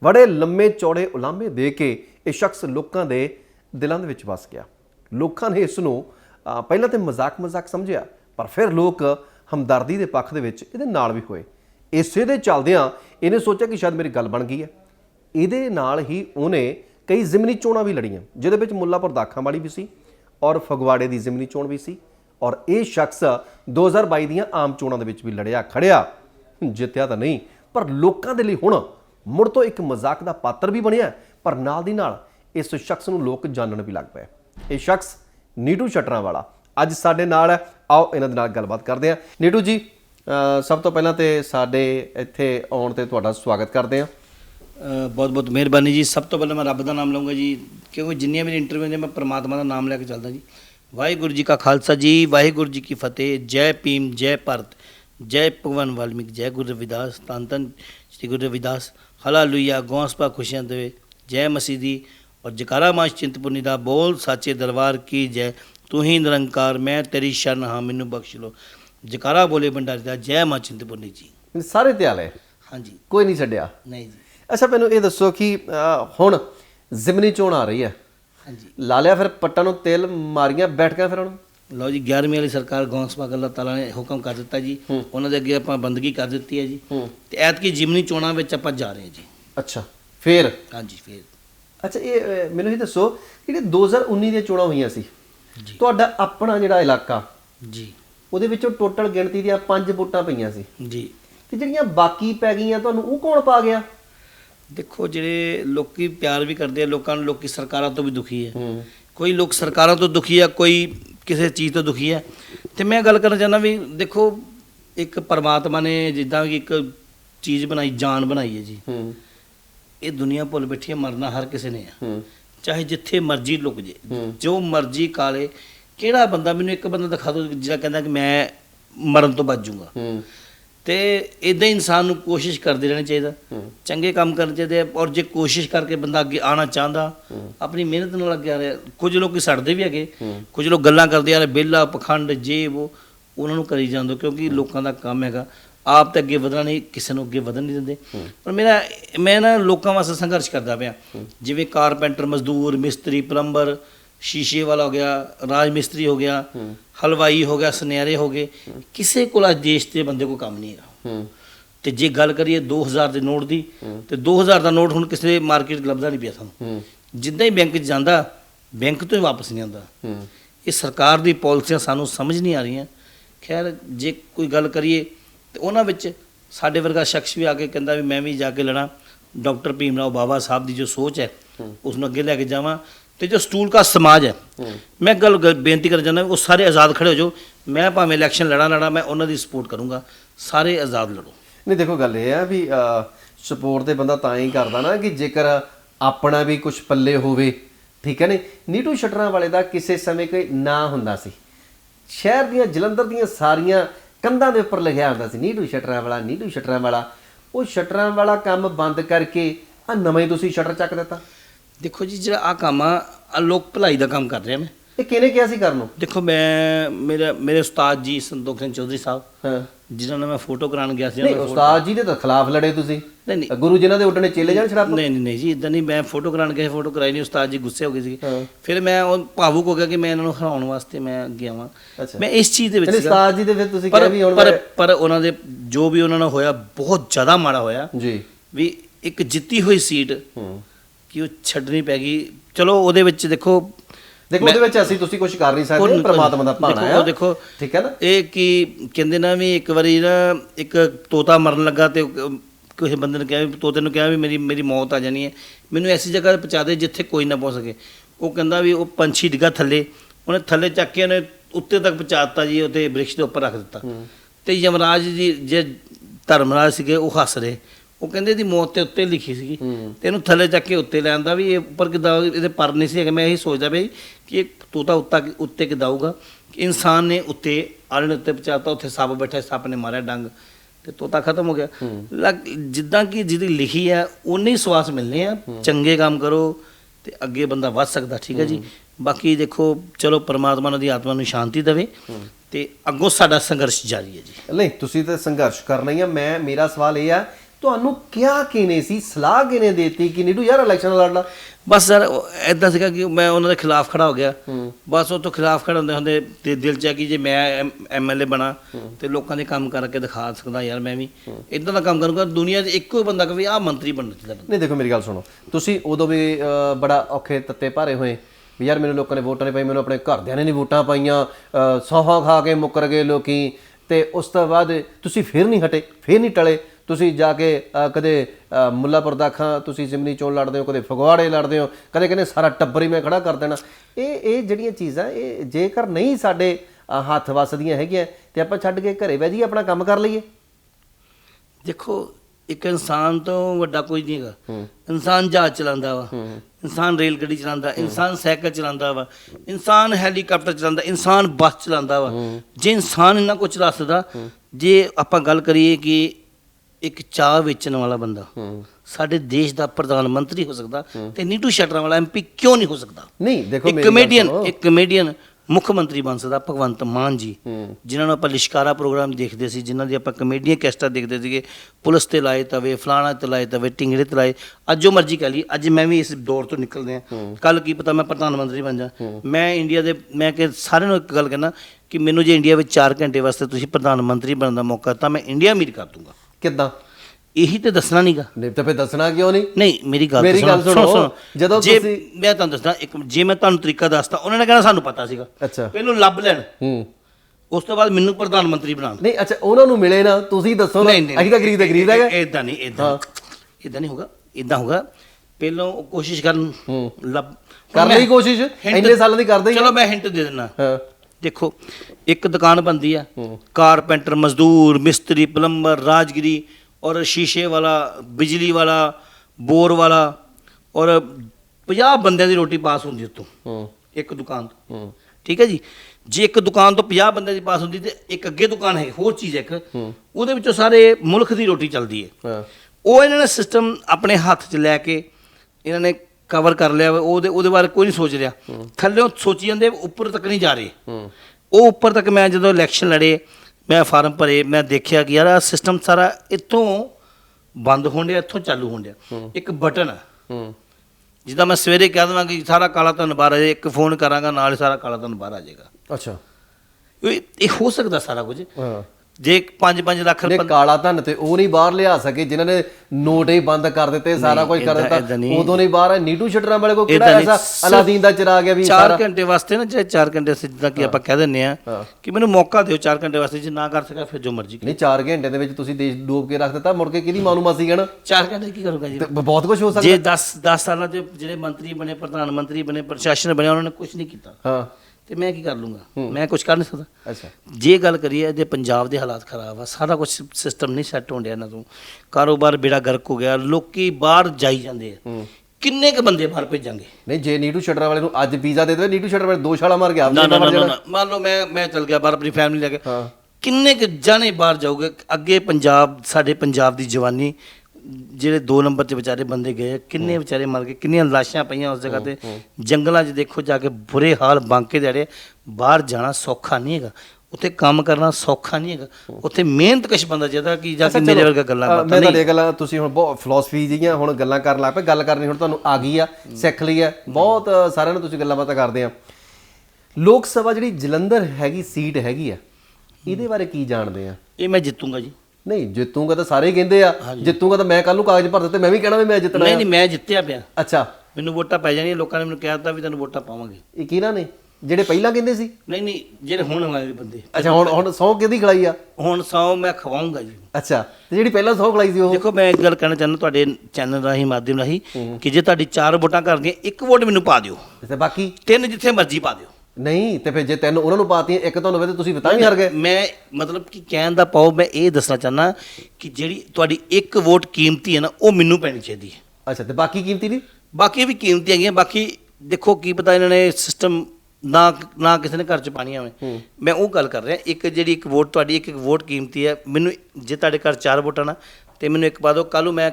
ਬੜੇ ਲੰਮੇ ਚੌੜੇ ਉਲਾਂਭੇ ਦੇ ਕੇ ਇਹ ਸ਼ਖਸ ਲੋਕਾਂ ਦੇ ਦਿਲਾਂ ਦੇ ਵਿੱਚ ਵਸ ਗਿਆ। ਲੋਕਾਂ ਨੇ ਇਸ ਨੂੰ ਪਹਿਲਾਂ ਤੇ ਮਜ਼ਾਕ ਮਜ਼ਾਕ ਸਮਝਿਆ, ਪਰ ਫਿਰ ਲੋਕ ਹਮਦਰਦੀ ਦੇ ਪੱਖ ਦੇ ਵਿੱਚ ਇਹਦੇ ਨਾਲ ਵੀ ਹੋਏ। ਇਸੇ ਦੇ ਚੱਲਦਿਆਂ ਇਹਨੇ ਸੋਚਿਆ ਕਿ ਸ਼ਾਇਦ ਮੇਰੀ ਗੱਲ ਬਣ ਗਈ ਹੈ। ਇਹਦੇ ਨਾਲ ਹੀ ਉਹਨੇ ਕਈ ਜ਼ਿਮਨੀ ਚੋਣਾਂ ਵੀ ਲੜੀਆਂ, ਜਿਹਦੇ ਵਿੱਚ ਮੁੱਲਾਪੁਰ ਦਾਖਾਂ ਵਾਲੀ ਵੀ ਸੀ ਔਰ ਫਗਵਾੜੇ ਦੀ ਜ਼ਿਮਨੀ ਚੋਣ ਵੀ ਸੀ ਔਰ ਇਹ ਸ਼ਖਸ 2022 ਦੀਆਂ ਆਮ ਚੋਣਾਂ ਦੇ ਵਿੱਚ ਵੀ ਲੜਿਆ, ਖੜਿਆ। ਜਿੱਤਿਆ ਤਾਂ ਨਹੀਂ, ਪਰ ਲੋਕਾਂ ਦੇ ਲਈ ਹੁਣ ਮੁੜ ਤੋਂ ਇੱਕ ਮਜ਼ਾਕ ਦਾ ਪਾਤਰ ਵੀ ਬਣਿਆ ਪਰ ਨਾਲ ਦੀ ਨਾਲ ਇਸ ਸ਼ਖਸ ਨੂੰ ਲੋਕ ਜਾਣਨ ਵੀ ਲੱਗ ਪਏ। ਇਹ ਸ਼ਖਸ ਨੀਟੂ ਸ਼ਟਰਾਂ ਵਾਲਾ ਅੱਜ ਸਾਡੇ ਨਾਲ ਹੈ। ਆਓ ਇਹਨਾਂ ਦੇ ਨਾਲ ਗੱਲਬਾਤ ਕਰਦੇ ਹਾਂ। ਨੀਟੂ ਜੀ ਸਭ ਤੋਂ ਪਹਿਲਾਂ ਤੇ ਸਾਡੇ ਇੱਥੇ ਆਉਣ ਤੇ ਤੁਹਾਡਾ ਸਵਾਗਤ ਕਰਦੇ ਹਾਂ। ਬਹੁਤ ਬਹੁਤ ਮਿਹਰਬਾਨੀ ਜੀ। ਸਭ ਤੋਂ ਪਹਿਲਾਂ ਮੈਂ ਰੱਬ ਦਾ ਨਾਮ ਲਵਾਂਗਾ ਜੀ। ਕਿਉਂਕਿ ਜਿੰਨੀਆਂ ਮੇਰੀ ਇੰਟਰਵਿਊ ਨੇ ਮੈਂ ਪ੍ਰਮਾਤਮਾ ਦਾ ਨਾਮ ਲੈ ਕੇ ਚੱਲਦਾ ਜੀ। ਵਾਹਿਗੁਰੂ ਜੀ ਕਾ ਖਾਲਸਾ ਜੀ ਵਾਹਿਗੁਰੂ ਜੀ ਕੀ ਫਤਿਹ। ਜੈ ਭੀਮ ਜੈ ਭਾਰਤ। ਜੈ ਭਗਵਾਨ ਵਾਲਮੀਕ। ਜੈ ਗੁਰੂ ਰਵਿਦਾਸ। ਧੰਨ ਧੰਨ ਸ੍ਰੀ ਗੁਰੂ ਰਵਿਦਾਸ। ਹਾਲੇਲੂਇਆ। ਗੌਂਸਪਾ ਖੁਸ਼ੀਆਂ ਦੇਵੇ ਜੈ ਮਸੀਹ ਦੀ ਔਰ ਜਕਾਰਾ ਮਾਸ਼ ਚਿੰਤਪੁਰਨੀ ਦਾ ਬੋਲ ਸਾਚੇ ਦਰਬਾਰ ਕੀ ਜੈ। ਤੂੰ ਹੀ ਨਿਰੰਕਾਰ ਮੈਂ ਤੇਰੀ ਸ਼ਰਨ ਹਾਂ ਮੈਨੂੰ ਬਖਸ਼ ਲੋ ਜਕਾਰਾ ਬੋਲੇ ਭੰਡਾਰੀ ਦਾ ਜੈ ਮਾਂ ਚਿੰਤਪੁਰਨੀ ਜੀ। ਸਾਰੇ ਤੇ ਆਲੇ ਹਾਂਜੀ। ਕੋਈ ਨਹੀਂ ਛੱਡਿਆ? ਨਹੀਂ ਜੀ। ਅੱਛਾ ਮੈਨੂੰ ਇਹ ਦੱਸੋ ਕਿ ਅਹ, ਹੁਣ ਜ਼ਿਮਨੀ ਚੋਣ ਆ ਰਹੀ ਹੈ। ਹਾਂਜੀ। ਲਾ ਲਿਆ ਫਿਰ ਪੱਟਾਂ ਨੂੰ ਤੇਲ ਮਾਰੀਆਂ ਬੈਠ ਗਿਆ ਫਿਰ ਹੁਣ। ਲਓ ਜੀ 11ਵੀਂ ਵਾਲੀ ਸਰਕਾਰ ਗੌਂਸਪਾ ਅੱਲਾਹ ਤਾਲਾ ਨੇ ਹੁਕਮ ਕਰ ਦਿੱਤਾ ਜੀ। ਉਹਨਾਂ ਦੇ ਅੱਗੇ ਆਪਾਂ ਬੰਦਗੀ ਕਰ ਦਿੱਤੀ ਹੈ ਜੀ। ਤੇ ਐਤਕੀ ਜਿਮਨੀ ਚੋਣਾਂ ਵਿੱਚ ਆਪਾਂ ਜਾ ਰਹੇ ਹਾਂ ਜੀ। ਅੱਛਾ ਫਿਰ? ਹਾਂਜੀ ਫੇਰ। ਅੱਛਾ ਇਹ ਅਹ, ਮੈਨੂੰ ਇਹ ਦੱਸੋ ਜਿਹੜੇ 2019 ਦੀਆਂ ਚੋਣਾਂ ਹੋਈਆਂ ਸੀ ਤੁਹਾਡਾ ਆਪਣਾ ਜਿਹੜਾ ਇਲਾਕਾ ਜੀ। ਉਹਦੇ ਵਿੱਚੋਂ ਟੋਟਲ ਗਿਣਤੀ ਦੀਆਂ 5 ਵੋਟਾਂ ਪਈਆਂ ਸੀ। ਜੀ। ਤੇ ਜਿਹੜੀਆਂ ਬਾਕੀ ਪੈ ਗਈਆਂ ਤੁਹਾਨੂੰ ਉਹ ਕੌਣ ਪਾ ਗਿਆ? ਦੇਖੋ ਜਿਹੜੇ ਲੋਕੀ ਪਿਆਰ ਵੀ ਕਰਦੇ ਆ ਲੋਕਾਂ ਨੂੰ ਲੋਕੀ ਸਰਕਾਰਾਂ ਤੋਂ ਵੀ ਦੁਖੀ ਹੈ। ਕੋਈ ਲੋਕ ਸਰਕਾਰਾਂ ਤੋਂ ਦੁਖੀ ਹੈ ਕੋਈ ਕਿਸੇ ਚੀਜ਼ ਤੋਂ ਦੁਖੀ ਹੈ ਤੇ ਮੈਂ ਗੱਲ ਕਰਨਾ ਚਾਹੁੰਦਾ ਵੀ ਦੇਖੋ ਇੱਕ ਪਰਮਾਤਮਾ ਨੇ ਜਿੱਦਾਂ ਕਿ ਇੱਕ ਚੀਜ਼ ਬਣਾਈ ਜਾਨ ਬਣਾਈ ਹੈ ਜੀ। ਇਹ ਦੁਨੀਆ ਭੁੱਲ ਬੈਠੀ ਹੈ ਮਰਨਾ ਹਰ ਕਿਸੇ ਨੇ ਆ। ਚਾਹੇ ਜਿੱਥੇ ਮਰਜ਼ੀ ਲੁਕ ਜੇ। ਜੋ ਮਰਜ਼ੀ ਕਾਲੇ ਕਿਹੜਾ ਬੰਦਾ ਮੈਨੂੰ ਇੱਕ ਬੰਦਾ ਦਿਖਾ ਦਿਓ ਜਿਹੜਾ ਕਹਿੰਦਾ ਕਿ ਮੈਂ ਮਰਨ ਤੋਂ ਬਚ ਜਾਊਂਗਾ। ਤੇ ਇਦਾਂ ਇਨਸਾਨ ਨੂੰ ਕੋਸ਼ਿਸ਼ ਕਰਦੇ ਰਹਿਣਾ ਚਾਹੀਦਾ। ਚੰਗੇ ਕੰਮ ਕਰਨੇ ਚਾਹੀਦੇ ਆ ਔਰ ਜੇ ਕੋਸ਼ਿਸ਼ ਕਰਕੇ ਬੰਦਾ ਅੱਗੇ ਆਣਾ ਚਾਹੁੰਦਾ ਆਪਣੀ ਮਿਹਨਤ ਨਾਲ ਅੱਗੇ ਆ ਰਿਹਾ। ਕੁਝ ਲੋਕ ਸੜਦੇ ਵੀ ਹੈਗੇ ਕੁਝ ਲੋਕ ਗੱਲਾਂ ਕਰਦੇ ਆ ਬੇਲਾ ਪਖੰਡ ਜੇ ਉਹ ਉਹਨਾਂ ਨੂੰ ਕਰੀ ਜਾਂਦੋ ਕਿਉਂਕਿ ਲੋਕਾਂ ਦਾ ਕੰਮ ਹੈਗਾ। ਆਪ ਤੇ ਅੱਗੇ ਵਧਣਾ ਨਹੀਂ ਕਿਸੇ ਨੂੰ ਅੱਗੇ ਵਧਣ ਨਹੀਂ ਦਿੰਦੇ। ਪਰ ਮੇਰਾ ਮੈਂ ਨਾ ਲੋਕਾਂ ਵਾਸਤੇ ਸੰਘਰਸ਼ ਕਰਦਾ ਪਿਆ। ਜਿਵੇਂ ਕਾਰਪੈਂਟਰ ਮਜ਼ਦੂਰ ਮਿਸਤਰੀ ਪਲੰਬਰ ਸ਼ੀਸ਼ੇ ਵਾਲਾ ਹੋ ਗਿਆ ਰਾਜ ਮਿਸਤਰੀ ਹੋ ਗਿਆ ਹਲਵਾਈ ਹੋ ਗਿਆ ਸੁਨਿਆਰੇ ਹੋ ਗਏ ਕਿਸੇ ਕੋਲ ਅੱਜ ਦੇਸ਼ ਦੇ ਬੰਦੇ ਕੋਲ ਕੰਮ ਨਹੀਂ ਹੂੰ। ਤੇ ਜੇ ਗੱਲ ਕਰੀਏ 2000 ਦੇ ਨੋਟ ਦੀ ਤੇ 2000 ਦਾ ਨੋਟ ਹੁਣ ਕਿਸੇ ਮਾਰਕੀਟ 'ਚ ਲੱਭਦਾ ਨਹੀਂ ਪਿਆ ਸਾਨੂੰ। ਜਿੱਦਾਂ ਹੀ ਬੈਂਕ 'ਚ ਜਾਂਦਾ ਬੈਂਕ ਤੋਂ ਹੀ ਵਾਪਸ ਨਹੀਂ ਆਉਂਦਾ। ਇਹ ਸਰਕਾਰ ਦੀ ਪਾਲਿਸੀਆਂ ਸਾਨੂੰ ਸਮਝ ਨਹੀਂ ਆ ਰਹੀਆਂ। ਖੈਰ ਜੇ ਕੋਈ ਗੱਲ ਕਰੀਏ ਤੇ ਉਹਨਾਂ ਵਿੱਚ ਸਾਡੇ ਵਰਗਾ ਸ਼ਖਸ ਵੀ ਆ ਕੇ ਕਹਿੰਦਾ ਵੀ ਮੈਂ ਵੀ ਜਾ ਕੇ ਲੜਾਂ ਡਾਕਟਰ ਭੀਮ ਰਾਓ ਬਾਬਾ ਸਾਹਿਬ ਦੀ ਜੋ ਸੋਚ ਹੈ। ਉਸ ਨੂੰ ਅੱਗੇ ਲੈ ਕੇ ਜਾਵਾਂ। ਤੇ ਜੋ ਸਟੂਲ ਕਾ ਸਮਾਜ ਹੈ, ਮੈਂ ਗੱਲ ਗੱਲ ਬੇਨਤੀ ਕਰਨਾ ਚਾਹੁੰਦਾ ਉਹ ਸਾਰੇ ਆਜ਼ਾਦ ਖੜੇ ਹੋ ਜਾਓ। ਮੈਂ ਭਾਵੇਂ ਇਲੈਕਸ਼ਨ ਲੜਾ ਲੜਾ, ਮੈਂ ਉਹਨਾਂ ਦੀ ਸਪੋਰਟ ਕਰੂੰਗਾ। ਸਾਰੇ ਆਜ਼ਾਦ ਲੜੋ। ਨਹੀਂ, ਦੇਖੋ, ਗੱਲ ਇਹ ਆ ਵੀ ਸਪੋਰਟ ਤੇ ਬੰਦਾ ਤਾਂ ਹੀ ਕਰਦਾ ਨਾ ਕਿ ਜੇਕਰ ਆਪਣਾ ਵੀ ਕੁਝ ਪੱਲੇ ਹੋਵੇ, ਠੀਕ ਹੈ ਨੇ? ਨੀਟੂ ਸ਼ਟਰਾਂ ਵਾਲੇ ਦਾ ਕਿਸੇ ਸਮੇਂ ਕੋਈ ਨਾਂ ਹੁੰਦਾ ਸੀ। ਸ਼ਹਿਰ ਦੀਆਂ, ਜਲੰਧਰ ਦੀਆਂ ਸਾਰੀਆਂ ਕੰਧਾਂ ਦੇ ਉੱਪਰ ਲਿਖਿਆ ਹੁੰਦਾ ਸੀ, ਨੀਟੂ ਸ਼ਟਰਾਂ ਵਾਲਾ, ਨੀਟੂ ਸ਼ਟਰਾਂ ਵਾਲਾ। ਉਹ ਸ਼ਟਰਾਂ ਵਾਲਾ ਕੰਮ ਬੰਦ ਕਰਕੇ ਆ ਨਵੇਂ ਤੁਸੀਂ ਸ਼ਟਰ ਚੱਕ ਦਿੱਤਾ। ਦੇਖੋ ਜੀ ਜਿਹੜਾ ਆ ਕੰਮ ਆ ਲੋਕ ਭਲਾਈ ਦਾ ਕੰਮ ਕਰ ਰਿਹਾ ਮੈਂ। ਇਹ ਕਿਹਨੇ ਕਿਹਾ ਸੀ ਕਰਨ ਨੂੰ? ਦੇਖੋ ਮੈਂ ਮੇਰਾ ਮੇਰੇ ਉਸਤਾਦ ਜੀ ਸੰਤੋਖ ਸਿੰਘ ਚੌਧਰੀ ਸਾਹਿਬ ਹਾਂ। ਜਿਨ੍ਹਾਂ ਨਾਲ ਮੈਂ ਫੋਟੋ ਕਰਾਉਣ ਗਿਆ ਸੀ ਨਹੀਂ ਉਸਤਾਦ ਜੀ ਦੇ ਤਾਂ ਖਿਲਾਫ ਲੜੇ ਤੁਸੀਂ। ਨਹੀਂ ਨਹੀਂ। ਗੁਰੂ ਜਿਨ੍ਹਾਂ ਦੇ ਉੱਡਣੇ ਚੇਲੇ ਜਾਣ ਛੜਾਪ ਨਹੀਂ ਨਹੀਂ ਨਹੀਂ ਜੀ ਇਦਾਂ ਨਹੀਂ ਮੈਂ ਫੋਟੋ ਕਰਾਉਣ ਗਿਆ ਫੋਟੋ ਕਰਾਈ ਨਹੀਂ ਉਸਤਾਦ ਜੀ ਗੁੱਸੇ ਹੋ ਗਏ ਸੀ। ਫਿਰ ਮੈਂ ਉਹ ਭਾਵੁਕ ਹੋ ਗਿਆ ਕਿ ਮੈਂ ਇਹਨਾਂ ਨੂੰ ਹਰਾਉਣ ਵਾਸਤੇ ਮੈਂ ਅੱਗੇ ਆਵਾਂ। ਮੈਂ ਇਸ ਚੀਜ਼ ਦੇ ਵਿੱਚ ਸੀਗਾ। ਉਸਤਾਦ ਜੀ ਦੇ ਫਿਰ ਤੁਸੀਂ ਕਿਹਾ ਵੀ ਹੁਣ ਪਰ ਪਰ ਉਹਨਾਂ ਦੇ ਜੋ ਵੀ ਉਹਨਾਂ ਨਾਲ ਹੋਇਆ ਬਹੁਤ ਜ਼ਿਆਦਾ ਮਾੜਾ ਹੋਇਆ। ਜੀ। ਵੀ ਇੱਕ ਜਿੱਤੀ ਹੋਈ ਸੀਟ ਹੂੰ। ਕਿ ਉਹ ਛੱਡਣੀ ਪੈ ਗਈ। ਚਲੋ ਉਹਦੇ ਵਿੱਚ ਦੇਖੋ ਦੇਖੋ ਉਹਦੇ ਵਿੱਚ ਅਸੀਂ ਤੁਸੀਂ ਕੁਝ ਕਰ ਨਹੀਂ ਸਕਦੇ ਪਰਮਾਤਮਾ ਦਾ ਭਾਣਾ ਆ। ਦੇਖੋ ਠੀਕ ਹੈ ਨਾ? ਇਹ ਕੀ ਕਹਿੰਦੇ ਨਾ ਵੀ ਇੱਕ ਵਾਰੀ ਨਾ ਇੱਕ ਤੋਤਾ ਮਰਨ ਲੱਗਾ ਤੇ ਕਿਸੇ ਬੰਦੇ ਨੇ ਕਿਹਾ ਵੀ ਤੋਤੇ ਨੂੰ ਕਿਹਾ ਵੀ ਮੇਰੀ ਮੇਰੀ ਮੌਤ ਆ ਜਾਣੀ ਹੈ। ਮੈਨੂੰ ਐਸੀ ਜਗ੍ਹਾ ਤੇ ਪਹੁੰਚਾ ਦੇ ਜਿੱਥੇ ਕੋਈ ਨਾ ਪਹੁੰਚ ਸਕੇ। ਉਹ ਕਹਿੰਦਾ ਵੀ ਉਹ ਪੰਛੀ ਡਿੱਗਾ ਥੱਲੇ। ਉਹਨੇ ਥੱਲੇ ਚੱਕ ਕੇ ਉਹਨੇ ਉੱਤੇ ਤੱਕ ਪਹੁੰਚਾਤਾ ਜੀ ਉਹਤੇ ਬ੍ਰਿਕਸ਼ ਦੇ ਉੱਪਰ ਰੱਖ ਦਿੱਤਾ। ਤੇ ਯਮਰਾਜ ਜੀ ਜੇ ਧਰਮਰਾਜ ਸੀਗੇ ਉਹ ਹੱਸ ਰਹੇ। ਉਹ ਕਹਿੰਦੇ ਇਹਦੀ ਮੌਤ ਤੇ ਉੱਤੇ ਲਿਖੀ ਸੀਗੀ। ਤੇ ਇਹਨੂੰ ਥੱਲੇ ਚੱਕ ਕੇ ਉੱਤੇ ਲੈਂਦਾ ਵੀ ਇਹ ਉੱਪਰ ਕਿੱਦਾਂ ਇਹਦੇ ਪਰ ਨਹੀਂ ਸੀ ਹੈਗੇ। ਮੈਂ ਇਹੀ ਸੋਚਦਾ ਬਈ ਕਿ ਇਹ ਤੋਤਾ ਉੱਤਾ ਉੱਤੇ ਕਿੱਦਾਂ ਆਊਗਾ। ਕਿ ਇਨਸਾਨ ਨੇ ਉੱਤੇ ਆਲਣੇ ਉੱਤੇ ਪਹੁੰਚਾਤਾ ਉੱਥੇ ਸੱਪ ਬੈਠਾ ਸੱਪ ਨੇ ਮਾਰਿਆ ਡੰਗ। ਤੇ ਤੋਤਾ ਖਤਮ ਹੋ ਗਿਆ। ਲੱਗ- ਜਿੱਦਾਂ ਕਿ ਜਿਹਦੀ ਲਿਖੀ ਹੈ ਉਨੇ ਹੀ ਸਵਾਸ ਮਿਲਨੇ ਆ। ਚੰਗੇ ਕੰਮ ਕਰੋ ਤੇ ਅੱਗੇ ਬੰਦਾ ਵੱਧ ਸਕਦਾ ਠੀਕ ਹੈ ਜੀ। ਬਾਕੀ ਦੇਖੋ ਚਲੋ ਪਰਮਾਤਮਾ ਉਹਨਾਂ ਦੀ ਆਤਮਾ ਨੂੰ ਸ਼ਾਂਤੀ ਦੇਵੇ ਤੇ ਅੱਗੋਂ ਸਾਡਾ ਸੰਘਰਸ਼ ਜਾਰੀ ਹੈ ਜੀ। ਨਹੀਂ ਤੁਸੀਂ ਤਾਂ ਸੰਘਰਸ਼ ਕਰਨਾ ਹੀ ਆ ਮੈਂ ਮੇਰਾ ਸਵਾਲ ਇਹ ਆ ਤੁਹਾਨੂੰ ਕਿਹਾ ਕਿਨੇ ਸੀ ਸਲਾਹ ਕਿਨੇ ਦੇਤੀ ਕਿ ਨੀਟੂ ਯਾਰ ਇਲੈਕਸ਼ਨ ਲੜਨਾ? ਬਸ ਸਰ ਐਦਾਂ ਸੀਗਾ ਕਿ ਮੈਂ ਉਹਨਾਂ ਦੇ ਖਿਲਾਫ ਖੜਾ ਹੋ ਗਿਆ। ਬਸ ਉਹ ਤੋਂ ਖਿਲਾਫ ਖੜੇ ਹੁੰਦੇ ਹੁੰਦੇ ਤੇ ਦਿਲ ਚ ਆ ਕਿ ਜੇ ਮੈਂ ਐਮਐਲਏ ਬਣਾ ਤੇ ਲੋਕਾਂ ਦੇ ਕੰਮ ਕਰਕੇ ਦਿਖਾ ਸਕਦਾ ਯਾਰ ਮੈਂ ਵੀ। ਇਦਾਂ ਦਾ ਕੰਮ ਕਰੂੰਗਾ ਦੁਨੀਆ 'ਚ ਇੱਕੋ ਹੀ ਬੰਦਾ ਕਵੇ ਆਹ ਮੰਤਰੀ ਬਣਨਾ ਚਾਹੀਦਾ ਨਹੀਂ ਦੇਖੋ ਮੇਰੀ ਗੱਲ ਸੁਣੋ। ਤੁਸੀਂ ਉਦੋਂ ਵੀ ਬੜਾ ਔਖੇ ਤੱਤੇ ਭਾਰੇ ਹੋਏ ਵੀ ਯਾਰ ਮੈਨੂੰ ਲੋਕਾਂ ਨੇ ਵੋਟਾਂ ਨਹੀਂ ਪਾਈ ਮੈਨੂੰ ਆਪਣੇ ਘਰਦਿਆਂ ਨੇ ਨਹੀਂ ਵੋਟਾਂ ਪਾਈਆਂ ਸੌਹਾਂ ਖਾ ਕੇ ਮੁੱਕਰ ਗਏ ਲੋਕੀ। ਤੇ ਉਸ ਤੋਂ ਬਾਅਦ ਤੁਸੀਂ ਫਿਰ ਨਹੀਂ ਹਟੇ ਫਿਰ ਨਹੀਂ ਟਲੇ। ਤੁਸੀਂ ਜਾ ਕੇ ਕਦੇ ਮੁੱਲਾਪੁਰ ਦਾਖਾਂ ਤੁਸੀਂ ਜ਼ਿਮਨੀ ਚੋਣ ਲੜਦੇ ਹੋ ਕਦੇ ਫਗਵਾੜੇ ਲੜਦੇ ਹੋ ਕਦੇ ਕਹਿੰਦੇ ਸਾਰਾ ਟੱਬਰ ਹੀ ਮੈਂ ਖੜਾ ਕਰ ਦੇਣਾ। ਇਹ ਇਹ ਜਿਹੜੀਆਂ ਚੀਜ਼ਾਂ ਇਹ ਜੇਕਰ ਨਹੀਂ ਸਾਡੇ ਹੱਥ ਵੱਸਦੀਆਂ ਹੈਗੀਆਂ ਤੇ ਆਪਾਂ ਛੱਡ ਕੇ ਘਰੇ ਬਹਿ ਜਾਈਏ ਆਪਣਾ ਕੰਮ ਕਰ ਲਈਏ। ਦੇਖੋ ਇੱਕ ਇਨਸਾਨ ਤੋਂ ਵੱਡਾ ਕੋਈ ਨਹੀਂ ਹੈਗਾ। ਇਨਸਾਨ ਜਹਾਜ਼ ਚਲਾਉਂਦਾ ਵਾ। ਇਨਸਾਨ ਰੇਲ ਗੱਡੀ ਚਲਾਉਂਦਾ ਇਨਸਾਨ ਸਾਈਕਲ ਚਲਾਉਂਦਾ ਵਾ। ਇਨਸਾਨ ਹੈਲੀਕਾਪਟਰ ਚਲਾਉਂਦਾ ਇਨਸਾਨ ਬੱਸ ਚਲਾਉਂਦਾ ਵਾ। ਜੇ ਇਨਸਾਨ ਇਹਨਾਂ ਕੁਝ ਚਲਾ ਸਕਦਾ ਜੇ ਆਪਾਂ ਗੱਲ ਕਰੀਏ ਕਿ ਇੱਕ ਚਾਹ ਵੇਚਣ ਵਾਲਾ ਬੰਦਾ। ਸਾਡੇ ਦੇਸ਼ ਦਾ ਪ੍ਰਧਾਨ ਮੰਤਰੀ ਹੋ ਸਕਦਾ ਤੇ ਨੀਟੂ ਸ਼ਟਰਾਂ ਵਾਲਾ ਐਮਪੀ ਕਿਉਂ ਨਹੀਂ ਹੋ ਸਕਦਾ? ਨਹੀਂ ਦੇਖੋ ਇੱਕ ਕਮੇਡੀਅਨ। ਇੱਕ ਕਮੇਡੀਅਨ ਮੁੱਖ ਮੰਤਰੀ ਬਣ ਸਕਦਾ ਭਗਵੰਤ ਮਾਨ ਜੀ। ਜਿਨ੍ਹਾਂ ਨੂੰ ਆਪਾਂ ਲਿਸ਼ਕਾਰਾ ਪ੍ਰੋਗਰਾਮ ਦੇਖਦੇ ਸੀ ਜਿਨ੍ਹਾਂ ਦੀ ਆਪਾਂ ਕਮੇਡੀਆਂ ਕੈਸਟਾਂ ਦੇਖਦੇ ਸੀਗੇ। ਪੁਲਿਸ ਤੇ ਲਾਏ ਤਵੇ ਫਲਾਣਾ ਤੇ ਲਾਏ ਤਵੇ ਟਿੰਗੜੇ ਤੇ ਲਾਏ। ਅੱਜ ਜੋ ਮਰਜ਼ੀ ਕਹਿ ਲਈ ਅੱਜ ਮੈਂ ਵੀ ਇਸ ਦੌਰ ਤੋਂ ਨਿਕਲਦੇ ਆ ਕੱਲ ਕੀ ਪਤਾ ਮੈਂ ਪ੍ਰਧਾਨ ਮੰਤਰੀ ਬਣ ਜਾ। ਮੈਂ ਇੰਡੀਆ ਦੇ ਮੈਂ ਕਿ ਸਾਰਿਆਂ ਨੂੰ ਇੱਕ ਗੱਲ ਕਹਿਣਾ ਕਿ ਮੈਨੂੰ ਜੇ ਇੰਡੀਆ ਵਿੱਚ 4 ਘੰਟੇ ਵਾਸਤੇ ਤੁਸੀਂ ਪ੍ਰਧਾਨ ਮੰਤਰੀ ਬਣਨ ਦਾ ਮੌਕਾ ਦਿੱਤਾ ਮੈਂ ਇੰਡੀਆ ਅਮੀਰ ਕਰ ਦੂੰਗਾ। ਕਿੱਦਾਂ? ਇਹੀ ਤੇ ਦੱਸਣਾ ਨਹੀਂਗਾ ਨਹੀਂ ਤਾਂ ਫਿਰ ਦੱਸਣਾ ਕਿਉਂ ਨਹੀਂ? ਨਹੀਂ ਮੇਰੀ ਗੱਲ ਮੇਰੀ ਤਾਂ ਗੱਲ ਸੁਣੋ, ਜਦੋਂ ਤੁਸੀਂ- ਮੈਂ ਤੁਹਾਨੂੰ ਦੱਸਦਾ ਇੱਕ ਜੇ ਮੈਂ ਤੁਹਾਨੂੰ ਤਰੀਕਾ ਦੱਸਦਾ ਉਹਨਾਂ ਨੇ ਕਹਿਣਾ ਸਾਨੂੰ ਪਤਾ ਸੀਗਾ। ਅੱਛਾ। ਪਹਿਲਾਂ ਲੱਭ ਲੈਣ। ਹੂੰ। ਉਸ ਤੋਂ ਬਾਅਦ ਮੈਨੂੰ ਪ੍ਰਧਾਨ ਮੰਤਰੀ ਬਣਾਉਣ। ਨਹੀਂ ਅੱਛਾ ਉਹਨਾਂ ਨੂੰ ਮਿਲੇ ਨਾ ਤੁਸੀਂ ਦੱਸੋ ਨਾ। ਅਸੀਂ ਤਾਂ ਗਰੀਬ ਦਾ ਗਰੀਬ ਹੈਗਾ। ਇਦਾਂ ਨਹੀਂ ਇਦਾਂ ਇਦਾਂ ਨਹੀਂ। ਹੋਗਾ ਇਦਾਂ ਹੋਗਾ ਪਹਿਲਾਂ ਕੋਸ਼ਿਸ਼ ਕਰਨ ਹੂੰ। ਲੱਭ। ਕਰ ਲਈ ਕੋਸ਼ਿਸ਼ ਇੰਨੇ ਸਾਲਾਂ ਦੀ ਕਰਦੇ। ਚਲੋ ਮੈਂ ਹਿੰਟ ਦੇ ਦਿੰਦਾ। ਹਾਂ। ਦੇਖੋ ਇੱਕ ਦੁਕਾਨ ਬੰਦੀ ਆ। ਕਾਰਪੈਂਟਰ ਮਜ਼ਦੂਰ ਮਿਸਤਰੀ ਪਲੰਬਰ ਰਾਜਗਰੀ ਔਰ ਸ਼ੀਸ਼ੇ ਵਾਲਾ ਬਿਜਲੀ ਵਾਲਾ ਬੋਰ ਵਾਲਾ ਔਰ 50 ਬੰਦਿਆਂ ਦੀ ਰੋਟੀ ਪਾਸ ਹੁੰਦੀ ਉੱਤੋਂ ਇੱਕ ਦੁਕਾਨ ਤੋਂ। ਠੀਕ ਹੈ ਜੀ? ਜੇ ਇੱਕ ਦੁਕਾਨ ਤੋਂ 50 ਬੰਦਿਆਂ ਦੀ ਪਾਸ ਹੁੰਦੀ ਤੇ ਇੱਕ ਅੱਗੇ ਦੁਕਾਨ ਹੈ ਹੋਰ ਚੀਜ਼ ਇੱਕ ਉਹਦੇ ਵਿੱਚੋਂ ਸਾਰੇ ਮੁਲਕ ਦੀ ਰੋਟੀ ਚੱਲਦੀ ਹਾਂ। ਉਹ ਇਹਨਾਂ ਨੇ ਸਿਸਟਮ ਆਪਣੇ ਹੱਥ 'ਚ ਲੈ ਕੇ ਇਹਨਾਂ ਨੇ ਕਵਰ ਕਰ ਲਿਆ ਉਹਦੇ ਉਹਦੇ ਬਾਰੇ ਕੋਈ ਨਹੀਂ ਸੋਚ ਰਿਹਾ। ਥੱਲੇੋਂ ਸੋਚੀ ਜਾਂਦੇ ਉੱਪਰ ਤੱਕ ਨਹੀਂ ਜਾ ਰਹੇ। ਉਹ ਉੱਪਰ ਤੱਕ ਮੈਂ ਜਦੋਂ ਇਲੈਕਸ਼ਨ ਲੜੇ ਮੈਂ ਫਾਰਮ ਭਰੇ ਮੈਂ ਦੇਖਿਆ ਕਿ ਯਾਰ ਆ ਸਿਸਟਮ ਸਾਰਾ ਇੱਥੋਂ ਬੰਦ ਹੋਣ ਡਿਆ ਇੱਥੋਂ ਚਾਲੂ ਹੋਣ ਡਿਆ। ਇੱਕ ਬਟਨ। ਹੂੰ। ਜਿੱਦਾਂ ਮੈਂ ਸਵੇਰੇ ਕਹਿ ਦਵਾਂ ਕਿ ਸਾਰਾ ਕਾਲਾ ਧਨ ਬਾਹਰ ਆ ਜਾਏ ਇੱਕ ਫੋਨ ਕਰਾਂਗਾ ਨਾਲ ਸਾਰਾ ਕਾਲਾ ਧਨ ਬਾਹਰ ਆ ਜਾਏਗਾ। ਅੱਛਾ। ਇਹ ਇਹ ਹੋ ਸਕਦਾ ਸਾਰਾ ਕੁਝ। ਹਾਂ। ਜੇ 5-5 ਲੱਖ ਨੇ ਰੁਪਏ ਕਾਲਾ ਧਨ ਤੇ ਉਹ ਨਹੀਂ ਬਾਹਰ ਲਿਆ ਸਕੇ ਜਿਨ੍ਹਾਂ ਨੇ ਨੋਟ ਹੀ ਬੰਦ ਕਰ ਦਿੱਤੇ ਸਾਰਾ ਕੁਝ ਕਰ ਦਿੱਤਾ। ਉਦੋਂ ਨਹੀਂ ਬਾਹਰ ਨੀਟੂ ਸ਼ਟਰਾਂ ਵਾਲੇ ਕੋ ਕਿਹੜਾ ਐਸਾ ਅਲਾਦੀਨ ਦਾ ਚਿਰਾਗ ਹੈ ਵੀ 4 ਸਾਰਾ। ਘੰਟੇ ਵਾਸਤੇ ਨਾ ਚਾਹੇ 4 ਘੰਟੇ ਅਸੀਂ ਜਿੱਦਾਂ ਕਿ ਆਪਾਂ ਕਹਿ ਦਿੰਨੇ ਆ। ਕਿ ਮੈਨੂੰ ਮੌਕਾ ਦਿਓ 4 ਘੰਟੇ ਵਾਸਤੇ ਜੇ ਨਾ ਕਰ ਸਕਿਆ ਫਿਰ ਜੋ ਮਰਜ਼ੀ ਨਹੀਂ 4 ਘੰਟੇ ਦੇ ਵਿੱਚ ਤੁਸੀਂ ਦੇਸ਼ ਡੋਬ ਕੇ ਰੱਖ ਦਿੱਤਾ ਮੁੜ ਕੇ ਕਿਹਦੀ ਮਾਨੂੰ ਮਾਸੀ ਕਹਿਣਾ? 4 ਘੰਟੇ ਕੀ ਕਰੂੰਗਾ ਜੀ? ਬਹੁਤ ਕੁਝ ਹੋ ਸਕਦਾ। ਜੇ 10 10 ਸਾਲਾਂ ਦੇ ਜਿਹੜੇ ਮੰਤਰੀ ਬਣੇ ਪ੍ਰਧਾਨ ਮੰਤਰੀ ਬਣੇ ਪ੍ਰਸ਼ਾਸਨ ਬਣਿਆ ਉਹਨਾਂ ਨੇ ਕੁਝ ਨਹੀਂ ਕੀਤਾ। ਹਾਂ। ਤੇ ਮੈਂ ਕੀ ਕਰ ਲੂੰਗਾ? ਮੈਂ ਕੁਝ ਕਰ ਨਹੀਂ ਸਕਦਾ। ਅੱਛਾ। ਜੇ ਗੱਲ ਕਰੀਏ ਇਹਦੇ ਪੰਜਾਬ ਦੇ ਹਾਲਾਤ ਖਰਾਬ ਆ ਸਾਰਾ ਕੁਝ ਸਿਸਟਮ ਨਹੀਂ ਸੈੱਟ ਹੋਣ ਡਿਆ ਇਹਨਾਂ ਤੋਂ। ਕਾਰੋਬਾਰ ਬੇੜਾ ਗਰਕ ਹੋ ਗਿਆ ਲੋਕੀ ਬਾਹਰ ਜਾਈ ਜਾਂਦੇ ਆ। ਕਿੰਨੇ ਕ ਬੰਦੇ ਬਾਹਰ ਭੇਜਾਂਗੇ? ਨਹੀਂ ਜੇ ਨੀਟੂ ਸ਼ਟਰਾਂ ਵਾਲੇ ਨੂੰ ਅੱਜ ਵੀਜ਼ਾ ਦੇ ਦੇਵੇ ਨੀਟੂ ਸ਼ਟਰ ਵਾਲੇ ਦੋ ਛਾਲਾ ਮਾਰ ਆਪ ਨਾ ਨਾ ਨਾ ਮੰਨ ਲਓ ਮੈਂ ਮੈਂ ਚਲ ਗਿਆ ਬਾਹਰ ਆਪਣੀ ਫੈਮਿਲੀ ਲੈ ਕੇ। ਹਾਂ। ਕਿੰਨੇ ਕੁ ਜਾਣੇ ਬਾਹਰ ਜਾਊਗੇ ਅੱਗੇ ਪੰਜਾਬ ਸਾਡੇ ਪੰਜਾਬ ਦੀ ਜਵਾਨੀ ਜਿਹੜੇ 2 ਨੰਬਰ ਤੇ ਵਿਚਾਰੇ ਬੰਦੇ ਗਏ ਕਿੰਨੇ ਵਿਚਾਰੇ ਮਰ ਗਏ ਕਿੰਨੀਆਂ ਲਾਸ਼ਾਂ ਪਈਆਂ ਉਸ ਜਗ੍ਹਾ ਤੇ। ਜੰਗਲਾਂ 'ਚ ਦੇਖੋ ਜਾ ਕੇ ਬੁਰੇ ਹਾਲ ਬਾਂਕੇ ਦੇ ਰਹੇ ਬਾਹਰ ਜਾਣਾ ਸੌਖਾ ਨਹੀਂ ਹੈਗਾ। ਉੱਥੇ ਕੰਮ ਕਰਨਾ ਸੌਖਾ ਨਹੀਂ ਹੈਗਾ। ਉੱਥੇ ਮਿਹਨਤ ਕਸ਼ ਬੰਦਾ ਜਿਹਦਾ ਕਿ ਜਾ ਕੇ ਮੇਰੇ ਵਰਗਾ ਗੱਲਾਂ ਬਾਤਾਂ ਮੈਂ ਨਹੀਂ। ਤੁਹਾਡੀਆਂ ਗੱਲਾਂ ਤੁਸੀਂ ਹੁਣ ਬਹੁਤ ਫਿਲਾਸਫੀ ਜੀਆਂ ਹੁਣ ਗੱਲਾਂ ਕਰਨ ਲੱਗ ਪਏ ਗੱਲ ਕਰਨੀ ਹੁਣ ਤੁਹਾਨੂੰ ਆ ਗਈ ਆ ਸਿੱਖ ਲਈ ਆ। ਬਹੁਤ ਸਾਰਿਆਂ ਨੂੰ ਤੁਸੀਂ ਗੱਲਾਂ ਬਾਤਾਂ ਕਰਦੇ ਆ। ਲੋਕ ਸਭਾ ਜਿਹੜੀ ਜਲੰਧਰ ਹੈਗੀ ਸੀਟ ਹੈਗੀ ਆ ਇਹਦੇ ਬਾਰੇ ਕੀ ਜਾਣਦੇ ਆ? ਇਹ ਮੈਂ ਜਿੱਤੂੰਗਾ ਜੀ। ਨਹੀਂ ਜਿੱਤੂਗਾ ਤਾਂ ਸਾਰੇ ਹੀ ਕਹਿੰਦੇ ਆ। ਜਿੱਤੂਗਾ ਤਾਂ ਮੈਂ ਕੱਲ ਨੂੰ ਕਾਗਜ਼ ਭਰ ਦਿੱਤੇ ਮੈਂ ਵੀ ਕਹਿਣਾ ਵੀ ਮੈਂ ਜਿੱਤਣਾ ਨਹੀਂ। ਨਹੀਂ ਮੈਂ ਜਿੱਤਿਆ ਪਿਆ। ਅੱਛਾ। ਮੈਨੂੰ ਵੋਟਾਂ ਪੈ ਜਾਣੀਆਂ ਲੋਕਾਂ ਨੇ ਮੈਨੂੰ ਕਹਿ ਦਿੱਤਾ ਵੀ ਤੈਨੂੰ ਵੋਟਾਂ ਪਾਵਾਂਗੇ। ਇਹ ਕਿਹਨਾਂ ਨੇ? ਜਿਹੜੇ ਪਹਿਲਾਂ ਕਹਿੰਦੇ ਸੀ? ਨਹੀਂ ਨਹੀਂ ਜਿਹੜੇ ਹੁਣ ਵਾਲੇ ਬੰਦੇ। ਅੱਛਾ ਹੁਣ ਹੁਣ ਸੌ ਕਿਹਦੀ ਖਲਾਈ ਆ? ਹੁਣ ਸੌ ਮੈਂ ਖਵਾਉਂਗਾ ਜੀ। ਅੱਛਾ ਤੇ ਜਿਹੜੀ ਪਹਿਲਾਂ ਸੌ ਖਲਾਈ ਸੀ ਉਹ? ਦੇਖੋ ਮੈਂ ਇੱਕ ਗੱਲ ਕਹਿਣਾ ਚਾਹੁੰਦਾ ਤੁਹਾਡੇ ਚੈਨਲ ਰਾਹੀਂ ਮਾਧਿਅਮ ਰਾਹੀਂ ਕਿ ਜੇ ਤੁਹਾਡੀ ਚਾਰ ਵੋਟਾਂ ਕਰਦੀਆਂ ਇੱਕ ਵੋਟ ਮੈਨੂੰ ਪਾ ਦਿਓ। ਤੇ ਬਾਕੀ? ਤਿੰਨ ਜਿੱਥੇ ਮਰਜ਼ੀ ਪਾ ਦਿਓ। ਨਹੀਂ ਤੇ ਫਿਰ ਜੇ ਤੈਨੂੰ ਉਹਨਾਂ ਨੂੰ ਪਾਤੀਆਂ ਇੱਕ ਤੁਹਾਨੂੰ ਵੇ ਤੇ ਤੁਸੀਂ ਤਾਂ ਵੀ ਹਾਰ ਗਏ। ਮੈਂ ਮਤਲਬ ਕਿ ਕਹਿਣ ਦਾ ਪਾਉ ਮੈਂ ਇਹ ਦੱਸਣਾ ਚਾਹੁੰਦਾ ਕਿ ਜਿਹੜੀ ਤੁਹਾਡੀ ਇੱਕ ਵੋਟ ਕੀਮਤੀ ਹੈ ਨਾ ਉਹ ਮੈਨੂੰ ਪੈਣੀ ਚਾਹੀਦੀ ਹੈ। ਅੱਛਾ ਤੇ ਬਾਕੀ ਕੀਮਤੀ ਨਹੀਂ? ਬਾਕੀ ਵੀ ਕੀਮਤੀ ਹੈਗੀਆਂ ਬਾਕੀ ਦੇਖੋ ਕੀ ਪਤਾ ਇਹਨਾਂ ਨੇ ਸਿਸਟਮ ਨਾ ਨਾ ਕਿਸੇ ਨੇ ਘਰ ਚ ਪਾਣੀ ਹੋਵੇ। ਮੈਂ ਉਹ ਗੱਲ ਕਰ ਰਿਹਾ ਇੱਕ ਜਿਹੜੀ ਇੱਕ ਵੋਟ ਤੁਹਾਡੀ ਇੱਕ ਇੱਕ ਵੋਟ ਕੀਮਤੀ ਹੈ ਮੈਨੂੰ ਜੇ ਤੁਹਾਡੇ ਘਰ ਚਾਰ ਵੋਟਾਂ ਨਾ ਤੇ ਮੈਨੂੰ ਇੱਕ ਪਾ ਦਿਓ ਕੱਲ ਨੂੰ ਮੈਂ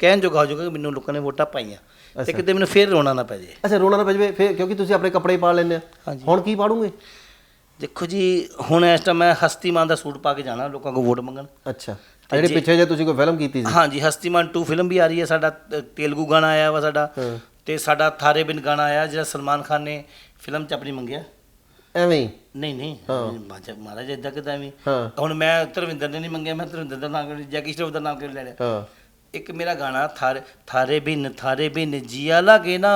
ਕਹਿਣ ਜੋਗਾ ਹੋ ਜਾਊਗਾ ਕਿ ਮੈਨੂੰ ਲੋਕਾਂ ਨੇ ਵੋਟਾਂ ਪਾਈਆਂ। ਤੇ ਕਿਤੇ ਮੈਨੂੰ ਫੇਰ ਰੋਣਾ ਨਾ ਪੈ ਜੇ। ਅੱਛਾ ਰੋਣਾ ਨਾ ਪੈ ਜਾਵੇ ਫਿਰ ਕਿਉਂਕਿ ਤੁਸੀਂ ਆਪਣੇ ਕੱਪੜੇ ਪਾ ਲੈਂਦੇ ਆ। ਹੁਣ ਕੀ ਪਾੜੂਗੇ? ਦੇਖੋ ਜੀ ਹੁਣ ਇਸ ਟਾਈਮ ਮੈਂ ਹਸਤੀਮਾਨ ਦਾ ਸੂਟ ਪਾ ਕੇ ਜਾਣਾ ਲੋਕਾਂ ਕੋਲ ਵੋਟ ਮੰਗਣ। ਅੱਛਾ। ਜਿਹੜੀ ਪਿੱਛੇ ਜੇ ਤੁਸੀਂ ਕੋਈ ਫਿਲਮ ਕੀਤੀ ਸੀ? ਹਾਂਜੀ ਹਸਤੀਮਾਨ 2 ਫਿਲਮ ਵੀ ਆ ਰਹੀ ਹੈ ਸਾਡਾ ਤੇਲਗੂ ਗਾਣਾ ਆਇਆ ਵਾ ਸਾਡਾ। ਤੇ ਸਾਡਾ ਥਾਰੇ ਬਿਨ ਗਾਣਾ ਆਇਆ ਜਿਹੜਾ ਸਲਮਾਨ ਖਾਨ ਨੇ ਫਿਲਮ ਚ ਆਪਣੀ ਮੰਗਿਆ। ਐਵੇਂ ਨਹੀਂ ਨਹੀਂ। ਮਾਜਾ- ਮਹਾਰਾਜ ਇਦਾਂ ਕਿਦਾਂ ਵੀ ਹੁਣ ਮੈਂ ਧਰਮਿੰਦਰ ਨੇ ਨਹੀਂ ਮੰਗਿਆ ਮੈਂ ਧਰਮਿੰਦਰ ਦਾ ਨਾਮ ਜੈਕੀ ਸ਼ਰੋਫ ਦਾ ਨਾਮ ਕਿਉਂ ਲੈ ਲਿਆ? ਹਾਂ। ਇੱਕ ਮੇਰਾ ਗਾਣਾ ਥਾਰੇ ਥਾਰੇ ਬਿਨ ਥਾਰੇ ਬਿਨ ਜੀਆ ਲਾਗੇ ਨਾ।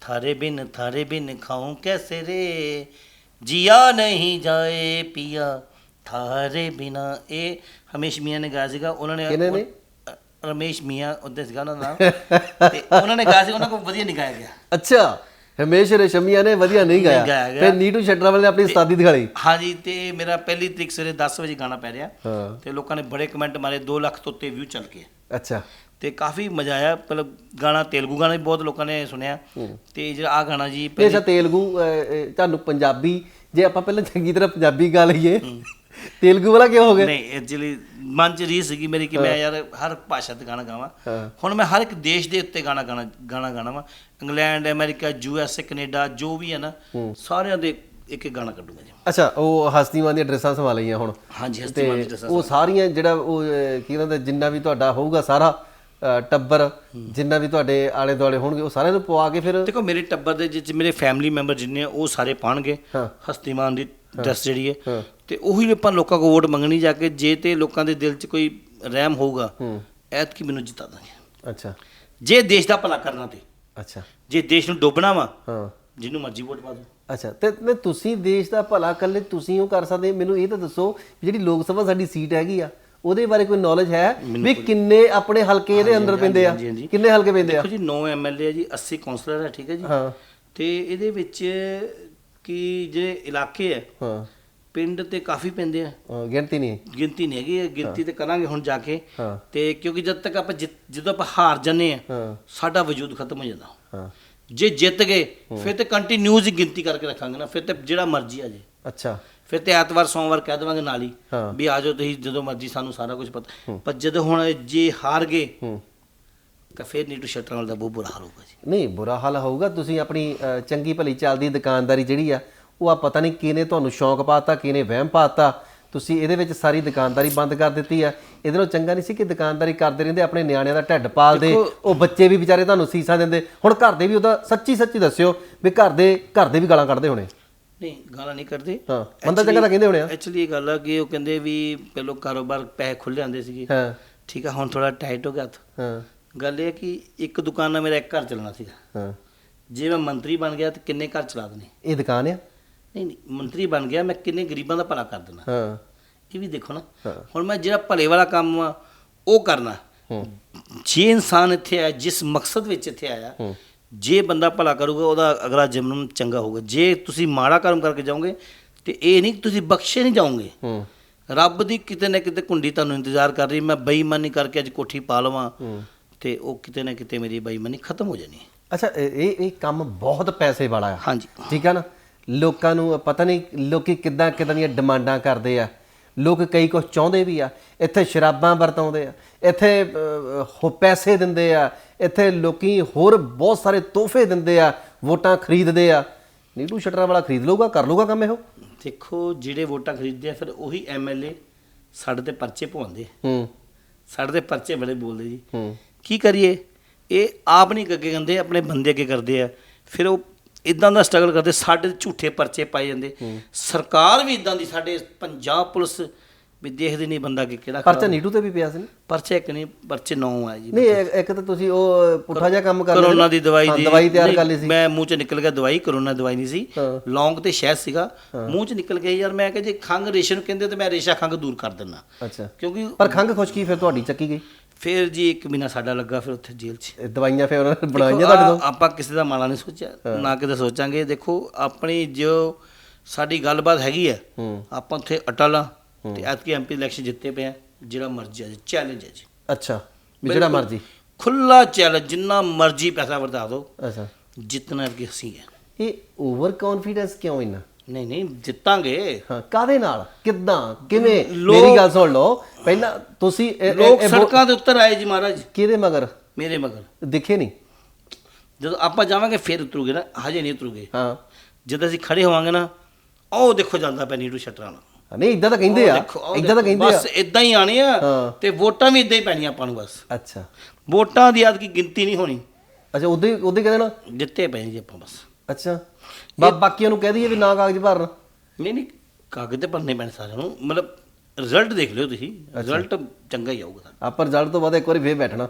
ਥਾਰੇ ਬਿਨ ਥਾਰੇ ਬਿਨ ਖਾਉਂ ਕੈਸੇ ਰੇ? ਜੀਆ ਨਹੀਂ ਜਾਏ ਪੀਆ ਥਾਰੇ ਬਿਨਾ ਇਹ ਹਮੇਸ਼ ਮੀਆਂ ਨੇ ਗਾਇਆ ਸੀਗਾ ਉਹਨਾਂ ਨੇ ਰਮੇਸ਼ ਮੀਆਂ ਉਹਦੇ ਸੀਗਾ ਉਹਨਾਂ ਦਾ ਤੇ ਉਹਨਾਂ ਨੇ ਗਾਇਆ ਸੀ ਉਹਨਾਂ ਕੋ ਵਧੀਆ ਨਹੀਂ ਗਾਇਆ ਗਿਆ। ਅੱਛਾ ਹਮੇਸ਼ ਰੇਸ਼ਮੀਆ ਨੇ ਵਧੀਆ ਨਹੀਂ ਗਾਇਆ। ਤੇ ਨੀਟੂ ਸ਼ਟਰਾਵਲ ਨੇ ਆਪਣੀ ਉਸਤਾਦੀ ਦਿਖਾਈ। ਹਾਂਜੀ ਤੇ ਮੇਰਾ ਪਹਿਲੀ ਤਰੀਕ ਸਵੇਰੇ 10 ਵਜੇ ਗਾਣਾ ਪੈ ਰਿਹਾ। ਤੇ ਲੋਕਾਂ ਨੇ ਬੜੇ ਕਮੈਂਟ ਮਾਰੇ 2 ਲੱਖ ਤੋਂ ਉੱਤੇ ਵਿਊ ਚੱਲ ਗਏ। ਅੱਛਾ। ਤੇ ਕਾਫੀ ਮਜ਼ਾ ਆਇਆ ਮਤਲਬ ਗਾਣਾ ਤੇਲਗੂ ਗਾਣਾ ਵੀ ਬਹੁਤ ਲੋਕਾਂ ਨੇ ਸੁਣਿਆ। ਤੇ ਜਿਹੜਾ ਆ ਗਾਣਾ ਜੀ ਇਹ ਅੱਛਾ ਤੇਲਗੂ ਤੁਹਾਨੂੰ ਪੰਜਾਬੀ ਜੇ ਆਪਾਂ ਪਹਿਲਾਂ ਚੰਗੀ ਤਰ੍ਹਾਂ ਪੰਜਾਬੀ ਗਾ ਲਈਏ ਤੇਲਗੂ ਵਾਲਾ ਕਿਉਂ ਹੋ ਗਿਆ? ਨਹੀਂ ਐਕਚੁਅਲੀ ਮਨ ਚ ਰੀਸ ਸੀਗੀ ਮੇਰੀ ਕਿ ਮੈਂ ਯਾਰ ਹਰ ਭਾਸ਼ਾ ਤੇ ਗਾਣਾ ਗਾਵਾਂ। ਹੁਣ ਮੈਂ ਹਰ ਇੱਕ ਦੇਸ਼ ਦੇ ਉੱਤੇ ਗਾਣਾ ਗਾਣਾ ਗਾਣਾ ਗਾਣਾ ਵਾ। England America U S A Canada ਜੋ ਵੀ ਹੈ ਨਾ ਸਾਰਿਆਂ ਦੇ ਇੱਕ ਇੱਕ ਗਾਣਾ ਕੱਢੂਗਾ ਜੀ। ਅੱਛਾ ਉਹ ਹਸਤੀਮਾਨ ਦੀਆਂ ਡਰੈਸਾਂ ਸੰਭਾਲੀਆਂ ਹੁਣ। ਹਾਂਜੀ ਤੇ ਹਸਤੀ ਮਾਨ ਦੀ ਉਹ ਸਾਰੀਆਂ ਜਿਹੜਾ ਉਹ ਅਹ, ਕੀ ਕਹਿੰਦੇ ਜਿੰਨਾ ਵੀ ਤੁਹਾਡਾ ਹੋਊਗਾ ਸਾਰਾ ਅਹ, ਟੱਬਰ ਜਿੰਨਾ ਵੀ ਤੁਹਾਡੇ ਆਲੇ ਦੁਆਲੇ ਹੋਣਗੇ ਉਹ ਸਾਰਿਆਂ ਨੂੰ ਪਵਾ ਕੇ ਫਿਰ ਦੇਖੋ ਮੇਰੇ ਟੱਬਰ ਦੇ ਵਿੱਚ ਮੇਰੇ ਫੈਮਿਲੀ ਮੈਂਬਰ ਜਿੰਨੇ ਆ ਉਹ ਸਾਰੇ ਪਾਣਗੇ। ਹਾਂ। ਹਸਤੀਮਾਨ ਦੀ ਡਰੈਸ ਜਿਹੜੀ ਹੈ। ਹਾਂ। ਤੇ ਉਹੀ ਆਪਾਂ ਲੋਕਾਂ ਕੋਲ ਵੋਟ ਮੰਗਣੀ ਜਾ ਕੇ ਜੇ ਤੇ ਲੋਕਾਂ ਦੇ ਦਿਲ 'ਚ ਕੋਈ ਰਹਿਮ ਹੋਊਗਾ ਹੂੰ। ਐਤਕੀ ਮੈਨੂੰ ਜਿਤਾ ਦਾਂਗੇ। ਅੱਛਾ। ਜੇ ਦੇਸ਼ ਦਾ ਭਲਾ ਕਰਨਾ ਤੇ। ਅੱਛਾ। ਜੇ ਦੇਸ਼ ਨੂੰ ਡੋਬਣਾ ਵਾ ਹਾਂ। ਜਿਹਨੂੰ ਮਰਜ਼ੀ ਵੋਟ ਪਾ ਦਿਓ। ਅੱਛਾ ਤੇ ਨਹੀਂ ਤੁਸੀਂ ਦੇਸ਼ ਦਾ ਭਲਾ ਇਕੱਲੇ ਤੁਸੀਂ ਉਹ ਕਰ ਸਕਦੇ ਮੈਨੂੰ ਇਹ ਤਾਂ ਦੱਸੋ ਵੀ ਜਿਹੜੀ ਲੋਕ ਸਭਾ ਸਾਡੀ ਸੀਟ ਹੈਗੀ ਆ ਉਹਦੇ ਬਾਰੇ ਕੋਈ ਨੌਲੇਜ ਹੈ ਵੀ ਕਿੰਨੇ ਆਪਣੇ ਹਲਕੇ ਇਹਦੇ ਅੰਦਰ ਪੈਂਦੇ ਆ। ਕਿੰਨੇ ਹਲਕੇ ਪੈਂਦੇ ਆ? ਦੇਖੋ ਜੀ 9 ਐਮਐਲਏ ਜੀ 80 ਕਾਉਂਸਲਰ ਹੈ ਠੀਕ ਹੈ ਜੀ। ਹਾਂ। ਤੇ ਇਹਦੇ ਵਿੱਚ ਕੀ ਜਿਹੜੇ ਇਲਾਕੇ ਹੈ ਹਾਂ। ਪਿੰਡ ਤੇ ਕਾਫੀ ਪੈਂਦੇ ਆ। ਗਿਣਤੀ ਨਹੀਂ ਗਿਣਤੀ ਨਹੀਂ ਹੈਗੀ ਗਿਣਤੀ ਤੇ ਕਰਾਂਗੇ ਹੁਣ ਜਾ ਕੇ। ਤੇ ਕਿਉਂਕਿ ਜਦ ਤੱਕ ਆਪਾਂ ਜਦੋਂ ਆਪਾਂ ਹਾਰ ਜੰਨੇ ਆ ਸਾਡਾ ਵਜੂਦ ਖਤਮ ਹੋ ਜਾਂਦਾ। ਹਾਂ। ਜੇ ਜਿੱਤ ਗਏ ਫਿਰ ਤੇ ਕੰਟੀਨਿਊਸ ਹੀ ਗਿਣਤੀ ਕਰਕੇ ਰੱਖਾਂਗੇ ਨਾ ਫਿਰ ਤੇ ਜਿਹੜਾ ਮਰਜ਼ੀ ਆ ਜੇ। ਅੱਛਾ। ਫਿਰ ਤੇ ਐਤਵਾਰ ਸੋਮਵਾਰ ਕਹਿ ਦੇਵਾਂਗੇ ਨਾਲ ਹੀ। ਹਾਂ। ਵੀ ਆ ਜਾਓ ਤੁਸੀਂ ਜਦੋਂ ਮਰਜ਼ੀ ਸਾਨੂੰ ਸਾਰਾ ਕੁਝ ਪਤਾ। ਪਰ ਜਦੋਂ ਹੁਣ ਜੇ ਹਾਰ ਗਏ ਹੂੰ। ਤਾਂ ਫਿਰ ਨੀਟੂ ਸ਼ਟਰਾਂ ਦਾ ਬਹੁਤ ਬੁਰਾ ਹਾਲ ਹੋਊਗਾ ਜੀ। ਨਹੀਂ ਬੁਰਾ ਹਾਲ ਹੋਊਗਾ। ਤੁਸੀਂ ਆਪਣੀ ਅ, ਚੰਗੀ ਭਲੀ ਚੱਲਦੀ ਦੁਕਾਨਦਾਰੀ ਜਿਹੜੀ ਆ ਉਹ ਆ ਪਤਾ ਨਹੀਂ ਕਿਹਨੇ ਤੁਹਾਨੂੰ ਸ਼ੌਂਕ ਪਾਤਾ ਕਿਹਨੇ ਵਹਿਮ ਪਾਤਾ। ਤੁਸੀਂ ਇਹਦੇ ਵਿੱਚ ਸਾਰੀ ਦੁਕਾਨਦਾਰੀ ਬੰਦ ਕਰ ਦਿੱਤੀ ਆ। ਇਹਦੇ ਨਾਲੋਂ ਚੰਗਾ ਨਹੀਂ ਸੀ ਕਿ ਦੁਕਾਨਦਾਰੀ ਕਰਦੇ ਰਹਿੰਦੇ ਆਪਣੇ ਨਿਆਣਿਆਂ ਦਾ ਢਿੱਡ ਪਾਲਦੇ ਉਹ ਬੱਚੇ ਵੀ ਵਿਚਾਰੇ ਤੁਹਾਨੂੰ ਸੀਸਾਂ ਦਿੰਦੇ। ਹੁਣ ਘਰ ਦੇ ਵੀ ਉਹਦਾ ਸੱਚੀ ਸੱਚੀ ਦੱਸਿਓ ਵੀ ਘਰ ਦੇ ਘਰ ਦੇ ਵੀ ਗਾਲਾਂ ਕੱਢਦੇ ਹੋਣੇ। ਨਹੀਂ ਗਾਲਾਂ ਨਹੀਂ ਕਰਦੇ ਹਾਂ ਬੰਦਾ ਚੰਗਾ ਤਾਂ ਕਹਿੰਦੇ ਹੋਣੇ ਆ। ਐਕਚੁਅਲੀ ਇਹ ਗੱਲ ਆ ਕਿ ਉਹ ਕਹਿੰਦੇ ਵੀ ਪਹਿਲੋਂ ਕਾਰੋਬਾਰ ਪੈਸੇ ਖੁੱਲੇ ਆਉਂਦੇ ਸੀਗੇ। ਹਾਂ। ਠੀਕ ਆ ਹੁਣ ਥੋੜਾ ਟਾਈਟ ਹੋ ਗਿਆ ਹਾਂ। ਗੱਲ ਇਹ ਕਿ ਇੱਕ ਦੁਕਾਨ ਨਾਲ ਮੇਰਾ ਇੱਕ ਘਰ ਚੱਲਣਾ ਸੀਗਾ। ਹਾਂ। ਜੇ ਮੈਂ ਮੰਤਰੀ ਬਣ ਗਿਆ ਤਾਂ ਕਿੰਨੇ ਘਰ ਚਲਾ ਦੇਣੇ ਇਹ ਦੁਕਾਨ ਆ। ਨਹੀਂ ਨਹੀਂ। ਮੰਤਰੀ ਬਣ ਗਿਆ ਮੈਂ ਕਿੰਨੇ ਗਰੀਬਾਂ ਦਾ ਭਲਾ ਕਰ ਦੇਣਾ ਹਾਂ। ਇਹ ਵੀ ਦੇਖੋ ਨਾ। ਹਾਂ। ਹੁਣ ਮੈਂ ਜਿਹੜਾ ਭਲੇ ਵਾਲਾ ਕੰਮ ਆ ਉਹ ਕਰਨਾ। ਹੂੰ। ਜੇ ਇਨਸਾਨ ਇੱਥੇ ਆਇਆ ਜਿਸ ਮਕਸਦ ਵਿੱਚ ਇੱਥੇ ਆਇਆ ਹੂੰ। ਜੇ ਬੰਦਾ ਭਲਾ ਕਰੂਗਾ ਉਹਦਾ ਅਗਲਾ ਜਨਮ ਚੰਗਾ ਹੋਊਗਾ। ਜੇ ਤੁਸੀਂ ਮਾੜਾ ਕਰਮ ਕਰਕੇ ਜਾਓਗੇ ਤੇ ਇਹ ਨਹੀਂ ਕਿ ਤੁਸੀਂ ਬਖਸ਼ੇ ਨਹੀਂ ਜਾਓਗੇ। ਹੂੰ। ਰੱਬ ਦੀ ਕਿਤੇ ਨਾ ਕਿਤੇ ਕੁੰਡੀ ਤੁਹਾਨੂੰ ਇੰਤਜ਼ਾਰ ਕਰ ਰਹੀ ਮੈਂ ਬੇਈਮਾਨੀ ਕਰਕੇ ਅੱਜ ਕੋਠੀ ਪਾ ਲਵਾਂ ਹੂੰ। ਤੇ ਉਹ ਕਿਤੇ ਨਾ ਕਿਤੇ ਮੇਰੀ ਬੇਈਮਾਨੀ ਖਤਮ ਹੋ ਜਾਣੀ ਹੈ। ਅੱਛਾ ਇਹ ਇਹ ਇਹ ਕੰਮ ਬਹੁਤ ਪੈਸੇ ਵਾਲਾ ਆ। ਹਾਂਜੀ। ਠੀਕ ਆ ਨਾ? ਲੋਕਾਂ ਨੂੰ ਪਤਾ ਨਹੀਂ ਲੋਕੀ ਕਿੱਦਾਂ ਕਿੱਦਾਂ ਦੀਆਂ ਡਿਮਾਂਡਾਂ ਕਰਦੇ ਆ। ਲੋਕ ਕਈ ਕੁਝ ਚਾਹੁੰਦੇ ਵੀ ਆ। ਇੱਥੇ ਸ਼ਰਾਬਾਂ ਵਰਤਾਉਂਦੇ ਆ। ਇੱਥੇ ਹੋ ਪੈਸੇ ਦਿੰਦੇ ਆ। ਇੱਥੇ ਲੋਕੀ ਹੋਰ ਬਹੁਤ ਸਾਰੇ ਤੋਹਫੇ ਦਿੰਦੇ ਆ। ਵੋਟਾਂ ਖਰੀਦਦੇ ਆ। ਨੀਟੂ ਸ਼ਟਰਾਂ ਵਾਲਾ ਖਰੀਦ ਲਊਗਾ ਕਰ ਲਊਗਾ ਕੰਮ ਇਹੋ? ਦੇਖੋ ਜਿਹੜੇ ਵੋਟਾਂ ਖਰੀਦਦੇ ਆ ਫਿਰ ਉਹੀ ਐਮਐਲਏ ਸਾਡੇ ਤੇ ਪਰਚੇ ਪਵਾਉਂਦੇ ਹੂੰ। ਸਾਡੇ ਤੇ ਪਰਚੇ ਬੜੇ ਬੋਲਦੇ ਜੀ। ਹੂੰ। ਕੀ ਕਰੀਏ? ਇਹ ਆਪ ਨਹੀਂ ਅੱਗੇ ਕਹਿੰਦੇ ਆਪਣੇ ਬੰਦੇ ਅੱਗੇ ਕਰਦੇ ਆ। ਫਿਰ ਉਹ ਇਦਾਂ ਦਾ ਸਟਰਗਲ ਕਰਦੇ ਸਾਡੇ ਝੂਠੇ ਪਰਚੇ ਪਾਏ ਜਾਂਦੇ। ਸਰਕਾਰ ਵੀ ਇਦਾਂ ਦੀ ਸਾਡੇ ਪੰਜਾਬ ਪੁਲਿਸ ਵੀ ਦੇਖਦੀ ਨਹੀਂ ਬੰਦਾ ਕਿ ਕਿਹੜਾ ਪਰਚਾ ਨੀਟੂ ਤੇ ਵੀ ਪਿਆ ਸੀ ਨਾ? ਪਰਚੇ ਇੱਕ ਨਹੀਂ ਪਰਚੇ ਨੌ ਆ ਜੀ। ਨਹੀਂ ਇੱਕ- ਤਾਂ ਤੁਸੀਂ ਉਹ ਪੁੱਠਾ ਜਿਹਾ ਕੰਮ ਕਰ ਲਿਆ ਸੀ ਕਰੋਨਾ। ਦੀ ਦਵਾਈ ਦੀ ਦਵਾਈ ਤਿਆਰ ਕਰ ਲਈ ਸੀ। ਮੈਂ ਮੂੰਹ ਚ ਨਿਕਲ ਗਿਆ ਦਵਾਈ ਕਰੋਨਾ ਦਵਾਈ ਨਹੀਂ ਸੀ। ਲੌਂਗ ਤੇ ਸ਼ਹਿਦ ਸੀਗਾ। ਮੂੰਹ ਚ ਨਿਕਲ ਗਿਆ ਯਾਰ ਮੈਂ ਕਿਹਾ ਜੇ ਖੰਗ ਰੇਸ਼ਮ ਕਹਿੰਦੇ ਤੇ ਮੈਂ ਰੇਸ਼ਾ ਖੰਗ ਦੂਰ ਕਰ ਦਿੰਦਾ। ਅੱਛਾ। ਕਿਉਂਕਿ ਪਰ ਖੰਘ ਖੁਸ਼ਕੀ ਫਿਰ ਤੁਹਾਡੀ ਚੱਕੀ ਗਈ? ਫਿਰ ਜੀ ਇੱਕ ਮਹੀਨਾ ਸਾਡਾ ਲੱਗਾ ਫਿਰ ਉੱਥੇ ਜੇਲ੍ਹ 'ਚ। ਇਹ ਦਵਾਈਆਂ ਫਿਰ ਉਹਨਾਂ ਨੇ ਬਣਾਈਆਂ ਦੇਖੋ, ਤੁਹਾਡੇ ਆ- ਤੋਂ ਆਪਾਂ ਕਿਸੇ ਦਾ ਮਾੜਾ ਨਹੀਂ ਸੋਚਿਆ ਨਾ ਕਿਤੇ ਸੋਚਾਂਗੇ। ਦੇਖੋ ਆਪਣੀ ਜੋ ਸਾਡੀ ਗੱਲਬਾਤ ਹੈਗੀ ਹੈ ਹੂੰ। ਆਪਾਂ ਉੱਥੇ ਅਟਲ ਆ ਤੇ ਐਤਕੀ ਐਮਪੀ ਇਲੈਕਸ਼ਨ ਜਿੱਤੇ ਪਏ ਆ ਜਿਹੜਾ ਮਰਜ਼ੀ ਆ ਚੈਲੰਜ ਹੈ ਜੀ। ਅੱਛਾ ਵੀ ਜਿਹੜਾ ਬਿਲਕੁਲ। ਮਰਜ਼ੀ। ਖੁੱਲਾ ਚੈਲੰਜ ਜਿੰਨਾ ਮਰਜ਼ੀ ਪੈਸਾ ਵਰਤਾ ਦਿਓ ਅੱਛਾ। ਜਿੱਤਣਾ ਕਿ ਅਸੀਂ ਹੈ ਇਹ ਓਵਰ ਕੌਨਫੀਡੈਂਸ ਕਿਉਂ ਇੰਨਾ? ਨਹੀਂ ਨਹੀਂ ਜਿੱਤਾਂਗੇ। ਹਾਂ ਕਾਦੇ ਨਾਲ? ਕਿੱਦਾਂ? ਕਿਵੇਂ? ਲੋਕ- ਮੇਰੀ ਗੱਲ ਸੁਣ ਲਓ। ਪਹਿਲਾਂ ਤੁਸੀਂ ਇਹ- ਇਹ- ਲੋਕ ਇਹ ਸੜਕਾਂ ਦੇ ਉੱਤਰ ਆਏ ਜੀ ਮਹਾਰਾਜ। ਕਿਹਦੇ ਮਗਰ? ਮੇਰੇ ਮਗਰ। ਦਿਖੇ ਨਹੀਂ। ਜਦੋਂ ਆਪਾਂ ਜਾਵਾਂਗੇ ਫਿਰ ਉਤਰੂਗੇ ਨਾ। ਹਜੇ ਨਹੀਂ ਉਤਰੂਗੇ। ਹਾਂ। ਜਦੋਂ ਅਸੀਂ ਖੜੇ ਹੋਵਾਂਗੇ ਨਾ ਉਹ ਦੇਖੋ ਜਾਂਦਾ ਪਿਆ ਨੀਟੂ ਸ਼ਟਰਾਂ ਨਾਲ। ਨਹੀਂ ਇਦਾਂ ਤਾਂ ਕਹਿੰਦੇ ਆ। ਦੇਖੋ, ਉਹ ਇਦਾਂ ਤਾਂ ਦੇਖੋ, ਕਹਿੰਦੇ ਆ। ਬਸ ਇਦਾਂ ਹੀ ਆਣੇ ਆ। ਤੇ ਵੋਟਾਂ ਵੀ ਇਦਾਂ ਹੀ ਪੈਣੀਆਂ ਆਪਾਂ ਨੂੰ ਬਸ। ਅੱਛਾ। ਵੋਟਾਂ ਦੀ ਅੱਜ ਕੀ ਗਿਣਤੀ ਨਹੀਂ ਹੋਣੀ। ਅੱਛਾ ਉਦੋਂ ਹੀ ਕਹਿੰਦੇ ਨਾ? ਜਿੱਤੇ ਪਏ ਜੀ ਆਪਾਂ ਬਸ। ਅੱਛਾ। ਬਾ ਬਾਕੀਆਂ ਨੂੰ ਕਹਿ ਦਈਏ ਵੀ ਨਾ ਕਾਗਜ਼ ਭਰਨ। ਨਹੀਂ ਨਹੀਂ ਕਾਗਜ਼ ਤੇ ਭਰਨੇ ਪੈਣੇ ਸਾਰਿਆਂ ਨੂੰ। ਮਤਲਬ ਰਿਜ਼ਲਟ ਦੇਖ ਲਿਓ ਤੁਸੀਂ। ਰਿਜ਼ਲਟ ਚੰਗਾ ਹੀ ਆਊਗਾ ਆਪਾਂ ਰਿਜ਼ਲਟ ਤੋਂ ਬਾਅਦ ਇੱਕ ਵਾਰੀ ਫੇਰ ਬੈਠਣਾ।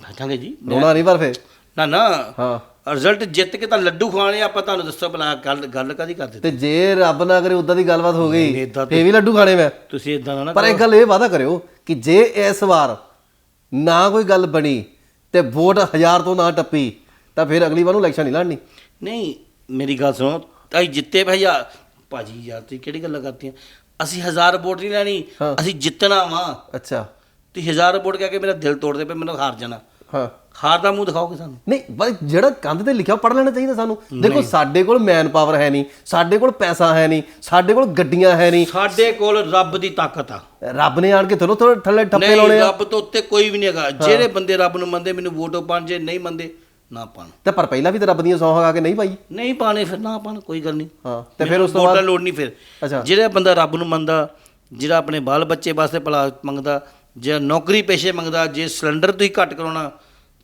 ਬੈਠਾਂਗੇ ਜੀ। ਰੋਣਾ ਨਹੀਂ ਪਰ ਫੇਰ। ਨਾ ਨਾ। ਹਾਂ। ਰਿਜ਼ਲਟ ਜਿੱਤ ਕੇ ਤਾਂ ਲੱਡੂ ਖਵਾਣੇ ਆਪਾਂ ਤੁਹਾਨੂੰ ਦੱਸੋ ਭਲਾ ਗੱਲ ਗੱਲ ਕਾਦੀ ਕਰਦੇ ਤੇ ਜੇ ਰੱਬ ਨਾ ਕਰੇ ਉਦਾਂ ਦੀ ਗੱਲਬਾਤ ਹੋ ਗਈ। ਫੇਰ ਵੀ ਲੱਡੂ ਖਾਣੇ ਮੈਂ। ਤੁਸੀਂ ਇਦਾਂ ਨਾ ਪਰ ਇੱਕ ਗੱਲ ਇਹ ਵਾਦਾ ਕਰਿਓ ਕਿ ਜੇ ਇਸ ਵਾਰ ਨਾ ਕੋਈ ਗੱਲ ਬਣੀ ਤੇ ਵੋਟ ਹਜ਼ਾਰ ਤੋਂ ਨਾ ਟੱਪੀ ਤਾਂ ਫਿਰ ਅਗਲੀ ਵਾਰ ਨੂੰ ਇਲੈਕਸ਼ਨ ਨਹੀਂ ਲੜਨੀ। ਨਹੀਂ ਮੇਰੀ ਗੱਲ ਸੁਣੋ ਤਾਈ ਜਿੱਤੇ ਭਈ ਯਾਰ ਭਾਜੀ ਯਾਰ ਤੁਸੀਂ ਕਿਹੜੀ ਗੱਲਾਂ ਕਰਤੀਆਂ? ਅਸੀਂ ਹਜ਼ਾਰ ਵੋਟ ਨਹੀਂ ਲੈਣੀ ਹਾਂ। ਅਸੀਂ ਜਿੱਤਣਾ ਵਾ। ਅੱਛਾ। ਤੇ ਹਜ਼ਾਰ ਵੋਟ ਕਹਿ ਕੇ ਮੇਰਾ ਦਿਲ ਤੋੜਦੇ ਪਏ ਮੈਨੂੰ ਹਾਰ ਜਾਣਾ। ਹਾਂ। ਹਾਰ ਦਾ ਮੂੰਹ ਦਿਖਾਓਗੇ ਸਾਨੂੰ? ਨਹੀਂ ਬਸ ਜਿਹੜਾ ਕੰਧ ਤੇ ਲਿਖਿਆ ਪੜ ਲੈਣਾ ਚਾਹੀਦਾ ਸਾਨੂੰ। ਦੇਖੋ ਸਾਡੇ ਕੋਲ ਮੈਨ ਪਾਵਰ ਹੈ ਨਹੀਂ ਸਾਡੇ ਕੋਲ ਪੈਸਾ ਹੈ ਨਹੀਂ ਸਾਡੇ ਕੋਲ ਗੱਡੀਆਂ ਹੈ ਨਹੀਂ। ਸਾਡੇ ਕੋਲ ਰੱਬ ਦੀ ਤਾਕਤ ਆ। ਰੱਬ ਨੇ ਆਣ ਕੇ ਥੋੜੋ ਥੋੜੇ ਥੱਲੇ ਠੱਪੇ ਨਹੀਂ ਲਾਉਣੇ ਆ। ਰੱਬ ਤੋਂ ਉੱਤੇ ਕੋਈ ਵੀ ਨਹੀਂ ਹੈਗਾ। ਜਿਹੜੇ ਬੰਦੇ ਰੱਬ ਨੂੰ ਮੰਨਦੇ ਮੈਨੂੰ ਵੋਟ ਪਾਣ ਜੇ ਨਹੀਂ ਮੰਨਦੇ ਨਾ ਪਾਣ। ਤੇ ਪਰ ਪਹਿਲਾਂ ਵੀ ਤੇ ਰੱਬ ਦੀਆਂ ਸੌਹਾਂ ਖਾ ਕੇ ਨਹੀਂ ਪਾਈ? ਨਹੀਂ ਪਾਣੇ ਫਿਰ ਨਾ ਪਾਣ ਕੋਈ ਗੱਲ ਨਹੀਂ। ਹਾਂ ਤੇ ਫਿਰ ਉਸ ਤੋਂ ਬਾਅਦ ਲੋੜ ਨਹੀਂ ਫਿਰ। ਅੱਛਾ। ਜਿਹੜਾ ਬੰਦਾ ਰੱਬ ਨੂੰ ਮੰਨਦਾ ਜਿਹੜਾ ਆਪਣੇ ਬਾਲ ਬੱਚੇ ਵਾਸਤੇ ਭਲਾ ਮੰਗਦਾ ਜਿਹੜਾ ਨੌਕਰੀ ਪੇਸ਼ੇ ਮੰਗਦਾ ਜੇ ਸਿਲੰਡਰ ਤੁਸੀਂ ਘੱਟ ਕਰਾਉਣਾ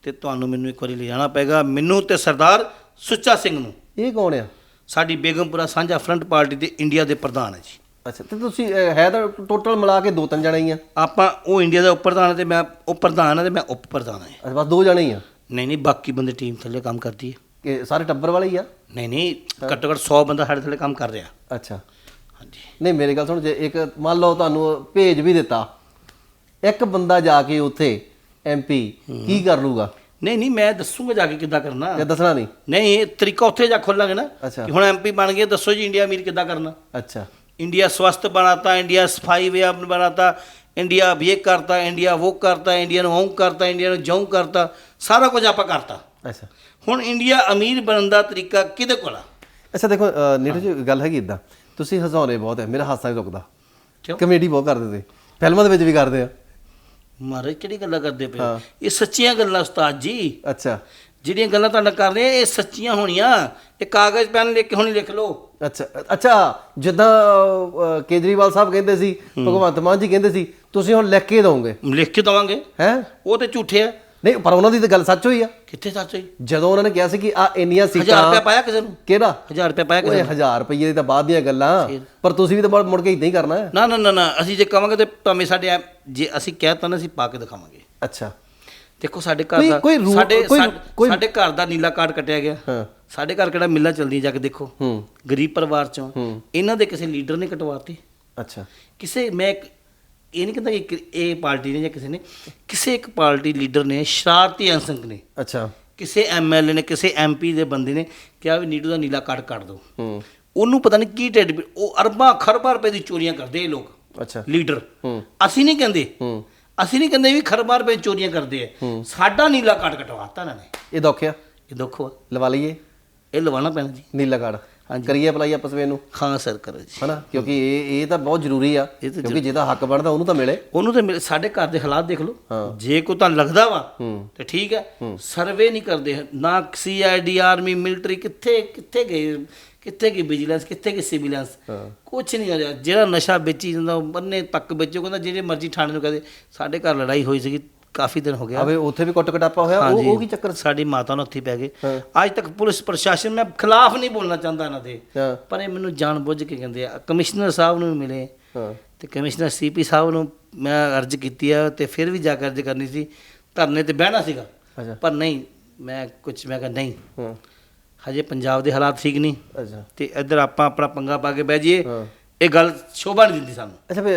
ਤੇ ਤੁਹਾਨੂੰ ਮੈਨੂੰ ਇੱਕ ਵਾਰੀ ਲਿਜਾਣਾ ਪਏਗਾ। ਮੈਨੂੰ ਤੇ ਸਰਦਾਰ ਸੁੱਚਾ ਸਿੰਘ ਨੂੰ। ਇਹ ਕੌਣ ਆ? ਸਾਡੀ ਬੇਗਮਪੁਰਾ ਸਾਂਝਾ ਫਰੰਟ ਪਾਰਟੀ ਦੇ ਇੰਡੀਆ ਦੇ ਪ੍ਰਧਾਨ ਹੈ ਜੀ। ਅੱਛਾ ਤੇ ਤੁਸੀਂ ਹੈ ਤਾਂ ਟੋਟਲ ਮਿਲਾ ਕੇ ਦੋ ਤਿੰਨ ਜਣੇ ਹੀ ਆ। ਆਪਾਂ ਉਹ ਇੰਡੀਆ ਦਾ ਉਪ ਪ੍ਰਧਾਨ ਤੇ ਮੈਂ ਉਪ ਪ੍ਰਧਾਨ ਹੈ ਤੇ ਮੈਂ ਉਪ ਪ੍ਰਧਾਨ ਹਾਂ ਅੱਛਾ ਬਸ ਦੋ ਜਣੇ ਹੀ ਆ। ਨਹੀਂ ਨਹੀਂ ਬਾਕੀ ਬੰਦੇ ਟੀਮ ਥੱਲੇ ਕੰਮ ਕਰਦੀ ਹੈ ਕਿ ਸਾਰੇ ਟੱਬਰ ਵਾਲੇ ਹੀ ਆ ਨਹੀਂ ਨਹੀਂ ਘੱਟੋ ਘੱਟ 100 ਬੰਦਾ ਸਾਡੇ ਥੱਲੇ ਕੰਮ ਕਰ ਰਿਹਾ ਅੱਛਾ ਹਾਂਜੀ ਨਹੀਂ ਮੇਰੀ ਗੱਲ ਸੁਣ ਜੇ ਇੱਕ ਮੰਨ ਲਓ ਤੁਹਾਨੂੰ ਭੇਜ ਵੀ ਦਿੱਤਾ ਇੱਕ ਬੰਦਾ ਜਾ ਕੇ ਉੱਥੇ ਐਮਪੀ ਕੀ ਕਰ ਲੂਗਾ ਨਹੀਂ ਨਹੀਂ ਮੈਂ ਦੱਸੂਗਾ ਜਾ ਕੇ ਕਿੱਦਾਂ ਕਰਨਾ ਜਾਂ ਦੱਸਣਾ ਨਹੀਂ ਨਹੀਂ ਇਹ ਤਰੀਕਾ ਉੱਥੇ ਜਾ ਖੋਲਾਂਗੇ ਨਾ ਅੱਛਾ। ਕਿ ਹੁਣ ਐਮਪੀ ਬਣ ਗਏ ਦੱਸੋ ਜੀ ਇੰਡੀਆ ਅਮੀਰ ਕਿੱਦਾਂ ਕਰਨਾ ਅੱਛਾ इंडिया स्वस्थ बनाता इंडिया सफाई वे बनाता इंडिया अब ये करता इंडिया वो करता इंडिया ਨੂੰ ਉਹ ਕਰਤਾ ਇੰਡੀਆ ਨੂੰ ਜਉ ਕਰਤਾ ਸਾਰਾ ਕੁਝ ਆਪਾਂ ਕਰਤਾ। ਅੱਛਾ। ਹੁਣ ਇੰਡੀਆ ਅਮੀਰ ਬਣਨ ਦਾ ਤਰੀਕਾ ਕਿਹਦੇ ਕੋਲ ਆ? ਅੱਛਾ ਦੇਖੋ ਨੀਟੂ ਜੀ ਗੱਲ ਹੈਗੀ ਇਦਾਂ ਤੁਸੀਂ ਹਸਾਉਣੇ ਬਹੁਤ ਹੈ ਮੇਰਾ ਹਾਸਾ ਹੀ ਰੁਕਦਾ। ਕਿਉਂ? ਕਮੇਡੀ ਬਹੁਤ ਕਰਦੇ ਤੁਸੀਂ ਫਿਲਮਾਂ ਦੇ ਵਿੱਚ ਵੀ ਕਰਦੇ ਆ। ਮਾਰੇ ਕਿਹੜੀ ਗੱਲਾਂ ਕਰਦੇ ਪਏ? ਇਹ ਸੱਚੀਆਂ ਗੱਲਾਂ ਉਸਤਾਦ ਜੀ। ਅੱਛਾ। ਜਿਹੜੀਆਂ ਗੱਲਾਂ ਤੁਹਾਡਾ ਕਰ ਰਹੇ ਇਹ ਸੱਚੀਆਂ ਹੋਣੀਆਂ। ਇਹ ਕਾਗਜ਼ ਪੈਨ ਲਿਖ ਕੇ ਹੁਣੀ ਲਿਖ ਲਓ। ਅੱਛਾ ਅੱਛਾ ਜਿੱਦਾਂ ਕੇਜਰੀਵਾਲ ਸਾਹਿਬ ਕਹਿੰਦੇ ਸੀ ਭਗਵੰਤ ਮਾਨ ਜੀ ਕਹਿੰਦੇ ਸੀ ਤੁਸੀਂ ਹੁਣ ਲਿਖ ਕੇ ਦੋਗੇ। ਲਿਖ ਕੇ ਦਵਾਂਗੇ। ਹੈ? ਉਹ ਤੇ ਝੂਠੇ ਆ। ਨਹੀਂ ਪਰ ਉਹਨਾਂ ਦੀ ਤਾਂ ਗੱਲ ਸੱਚ ਹੋਈ ਆ। ਕਿੱਥੇ ਸੱਚ ਹੋਈ? ਜਦੋਂ ਉਹਨਾਂ ਨੇ ਕਿਹਾ ਸੀ ਕਿ ਆ ਇੰਨੀਆਂ ਸੀਟਾਂ ਰੁਪਇਆ ਪਾਇਆ ਕਿਸੇ ਨੂੰ? ਕਿਹੜਾ ਹਜ਼ਾਰ ਰੁਪਇਆ ਪਾਇਆ ਕਿਸੇ ਓਏ 1000 ਰੁਪਏ ਦੀ ਤਾਂ ਬਾਅਦ ਦੀਆਂ ਗੱਲਾਂ। ਪਰ ਤੁਸੀਂ ਵੀ ਤਾਂ ਮੁੜ- ਮੁੜ ਕੇ ਇਦਾਂ ਹੀ ਕਰਨਾ ਹੈ। ਨਾ ਨਾ ਨਾ ਨਾ ਅਸੀਂ ਜੇ ਕਵਾਂਗੇ ਤੇ ਭਾਵੇਂ ਸਾਡੇ ਜੇ ਅਸੀਂ ਕਹਿਤਾ ਨਾ ਅਸੀਂ ਪਾ ਕੇ ਦਿਖਾਵਾਂਗੇ। ਅੱਛਾ। ਦੇਖੋ ਸਾਡੇ ਘਰ ਦਾ ਸਾਡੇ ਕੋਈ- ਸਾਡੇ- ਘਰ ਦਾ ਨੀਲਾ ਕਾਰਡ ਕੱਟਿਆ ਗਿਆ। ਹਾਂ। ਸਾਡੇ ਘਰ ਕਿਹੜਾ ਮਿੱਲਾਂ ਚਲਦੀਆਂ ਜਾ ਕੇ ਦੇਖੋ। ਹੂੰ। ਗਰੀਬ ਪਰਿਵਾਰ ਚੋਂ। ਇਹਨਾਂ ਦੇ ਕਿਸੇ ਲੀਡਰ ਨੇ ਕਟਵਾਤੇ। ਅੱਛਾ। ਕਿਸੇ ਮੈਂ ਇੱਕ- ਇਹ ਨਹੀਂ ਕਹਿੰਦਾ ਕਿ ਇਹ ਪਾਰਟੀ ਨੇ ਜਾਂ ਕਿਸੇ ਨੇ ਕਿਸੇ ਇੱਕ ਪਾਰਟੀ ਲੀਡਰ ਨੇ ਸ਼ਰਾਰਤੀ ਅੰਸੰਕ ਨੇ। ਅੱਛਾ। ਕਿਸੇ ਐਮਐਲਏ ਨੇ ਕਿਸੇ ਐਮਪੀ ਦੇ ਬੰਦੇ ਨੇ ਕਿਹਾ ਵੀ ਨੀਟੂ ਦਾ ਨੀਲਾ ਕਾਰਡ ਕੱਟ ਦਿਓ ਹੂੰ। ਉਹਨੂੰ ਪਤਾ ਨਹੀਂ ਕੀ ਪੀੜ- ਉਹ ਅਰਬਾਂ ਖਰਬਾਂ ਰੁਪਏ ਦੀ ਚੋਰੀਆਂ ਕਰਦੇ ਇਹ ਲੋਕ। ਅੱਛਾ। ਲੀਡਰ। ਹੂੰ। ਅਸੀਂ ਨਹੀਂ ਕਹਿੰਦੇ। ਹੂੰ। ਅਸੀਂ ਨਹੀਂ ਕਹਿੰਦੇ ਵੀ ਖਰਬਾਂ ਰੁਪਏ ਦੀ ਚੋਰੀਆਂ ਕਰਦੇ ਆ। ਸਾਡਾ ਨੀਲਾ ਕਾਰਡ ਕਟਵਾਤਾ ਇਹਨਾਂ ਨੇ। ਇਹ ਦੁੱਖਿਆ ਇਹ ਦੁੱਖ ਵਾ। ਲਵਾ ਲਈਏ। ਇਹ ਲਵਾਉਣਾ ਪੈਣਾ ਜੀ। ਨੀਲਾ ਕਾਰਡ। ਕਰੀਏ ਅਪਲਾਈ ਆਪਸ ਵਿੱਚ ਨੂੰ? ਹਾਂ ਸਰ ਕਰੋ ਜੀ। ਹਨਾ? ਕਿਉਂਕਿ ਇਹ ਇਹ ਤਾਂ ਬਹੁਤ ਜ਼ਰੂਰੀ ਆ। ਤਾਂ ਕਿਉਂਕਿ ਜਿਹਦਾ ਹੱਕ ਬਣਦਾ ਉਹਨੂੰ ਤਾਂ ਮਿਲੇ। ਉਹਨੂੰ ਤੇ ਸਾਡੇ ਘਰ ਦੇ ਹਾਲਾਤ ਦੇਖ ਲਓ। ਜੇ ਕੋਈ ਤੁਹਾਨੂੰ ਲੱਗਦਾ ਵਾ ਤੇ ਠੀਕ ਹੈ। ਸਰਵੇ ਨਹੀਂ ਕਰਦੇ। ਨਾ ਸੀਆਈਡੀ ਆਰਮੀ ਮਿਲਟਰੀ ਕਿੱਥੇ ਕਿੱਥੇ ਗਏ? ਕਿੱਥੇ ਗਈ ਵਿਜੀਲੈਂਸ ਕਿੱਥੇ ਗਈ ਸਿਵੀਲੈਂਸ ਕੁਛ ਨਹੀਂ ਰਿਹਾ ਜਿਹੜਾ ਨਸ਼ਾ ਵੇਚੀ ਜਾਂਦਾ ਉਹ ਬੰਨੇ ਤੱਕ ਵੇਚੋ। ਕਹਿੰਦਾ ਜਿਹੜੇ ਮਰਜ਼ੀ ਥਾਣੇ ਨੂੰ ਕਹਦੇ ਸਾਡੇ ਘਰ ਲੜਾਈ ਹੋਈ ਸੀਗੀ। ਕਾਫੀ ਦਿਨ ਹੋ ਗਿਆ ਆਵੇ ਉੱਥੇ ਵੀ ਕੁੱਟ ਕਟਾਪਾ ਹੋਇਆ? ਉਹ ਉਹ ਕੀ ਚੱਕਰ? ਸਾਡੀ ਮਾਤਾ ਨੂੰ ਉੱਥੇ ਹੀ ਪੈ ਗਏ। ਅੱਜ ਤੱਕ ਪੁਲਿਸ ਪ੍ਰਸ਼ਾਸਨ ਮੈਂ ਖਿਲਾਫ ਨਹੀਂ ਬੋਲਣਾ ਚਾਹੁੰਦਾ ਇਹਨਾਂ ਦੇ। ਪਰ ਇਹ ਮੈਨੂੰ ਜਾਣ ਬੁੱਝ ਕੇ ਕਹਿੰਦੇ ਆ। ਕਮਿਸ਼ਨਰ ਸਾਹਿਬ ਨੂੰ ਮਿਲੇ। ਤੇ ਕਮਿਸ਼ਨਰ ਸੀਪੀ ਸਾਹਿਬ ਨੂੰ ਮੈਂ ਅਰਜ਼ ਕੀਤੀ ਆ ਤੇ ਫਿਰ ਵੀ ਜਾ ਕੇ ਅਰਜ਼ ਕਰਨੀ ਸੀ। ਧਰਨੇ ਤੇ ਬਹਿਣਾ ਸੀਗਾ। ਪਰ ਨਹੀਂ ਮੈਂ ਕੁਝ ਮੈਂ ਕਿਹਾ ਨਹੀਂ। ਹਜੇ ਪੰਜਾਬ ਦੇ ਹਾਲਾਤ ਠੀਕ ਨਹੀਂ। ਅੱਛਾ। ਤੇ ਇੱਧਰ ਆਪਾਂ ਆਪਣਾ ਪੰਗਾ ਪਾ ਕੇ ਬਹਿ ਜਾਈਏ। ਹਾਂ। ਇਹ ਗੱਲ ਸ਼ੋਭਾ ਨਹੀਂ ਦਿੰਦੀ ਸਾਨੂੰ। ਅੱਛਾ ਵੀ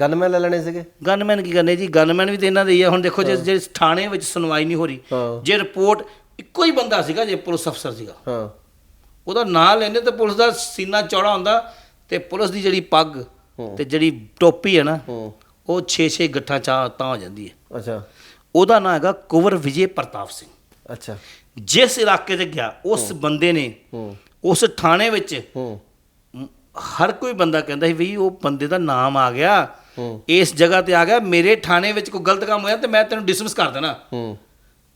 ਗਨਮੈਨ ਲੈ ਲੈਣੇ ਸੀਗੇ? ਗਨਮੈਨ ਕੀ ਕਰਨੇ ਜੀ? ਗਨਮੈਨ ਵੀ ਤੇ ਇਹਨਾਂ ਦੇ ਹੀ ਆ। ਹੁਣ ਦੇਖੋ ਜੇ ਜੇ ਥਾਣੇ ਵਿੱਚ ਸੁਣਵਾਈ ਨਹੀਂ ਹੋ ਰਹੀ ਹਾਂ। ਜੇ ਰਿਪੋਰਟ ਇੱਕੋ ਹੀ ਬੰਦਾ ਸੀਗਾ ਜੇ ਪੁਲਿਸ ਅਫਸਰ ਸੀਗਾ। ਹਾਂ। ਉਹਦਾ ਨਾਂ ਲੈਂਦੇ ਤੇ ਪੁਲਿਸ ਦਾ ਸੀਨਾ ਚੌੜਾ ਹੁੰਦਾ ਤੇ ਪੁਲਿਸ ਦੀ ਜਿਹੜੀ ਪੱਗ। ਤੇ ਜਿਹੜੀ ਟੋਪੀ ਹੈ ਨਾ ਹੂੰ। ਉਹ 6-6 ਗੱਠਾਂ ਚਾ ਤਾਂ ਹੋ ਜਾਂਦੀ ਹੈ। ਅੱਛਾ। ਉਹਦਾ ਨਾਂ ਹੈਗਾ ਕੁਵਰ ਵਿਜੇ ਪ੍ਰਤਾਪ ਸਿੰਘ। ਅੱਛਾ। ਜਿਸ ਇਲਾਕੇ 'ਚ ਗਿਆ ਉਸ ਬੰਦੇ ਨੇ ਹੂੰ। ਉਸ ਥਾਣੇ ਵਿੱਚ ਹੂੰ। ਹਰ ਕੋਈ ਬੰਦਾ ਕਹਿੰਦਾ ਸੀ ਵੀ ਉਹ ਬੰਦੇ ਦਾ ਨਾਮ ਆ ਗਿਆ। ਇਸ ਜਗ੍ਹਾ ਤੇ ਆ ਗਿਆ ਮੇਰੇ ਥਾਣੇ ਵਿੱਚ ਕੋਈ ਗਲਤ ਕੰਮ ਹੋਇਆ ਤੇ ਮੈਂ ਤੈਨੂੰ ਡਿਸਮਿਸ ਕਰ ਦੇਣਾ।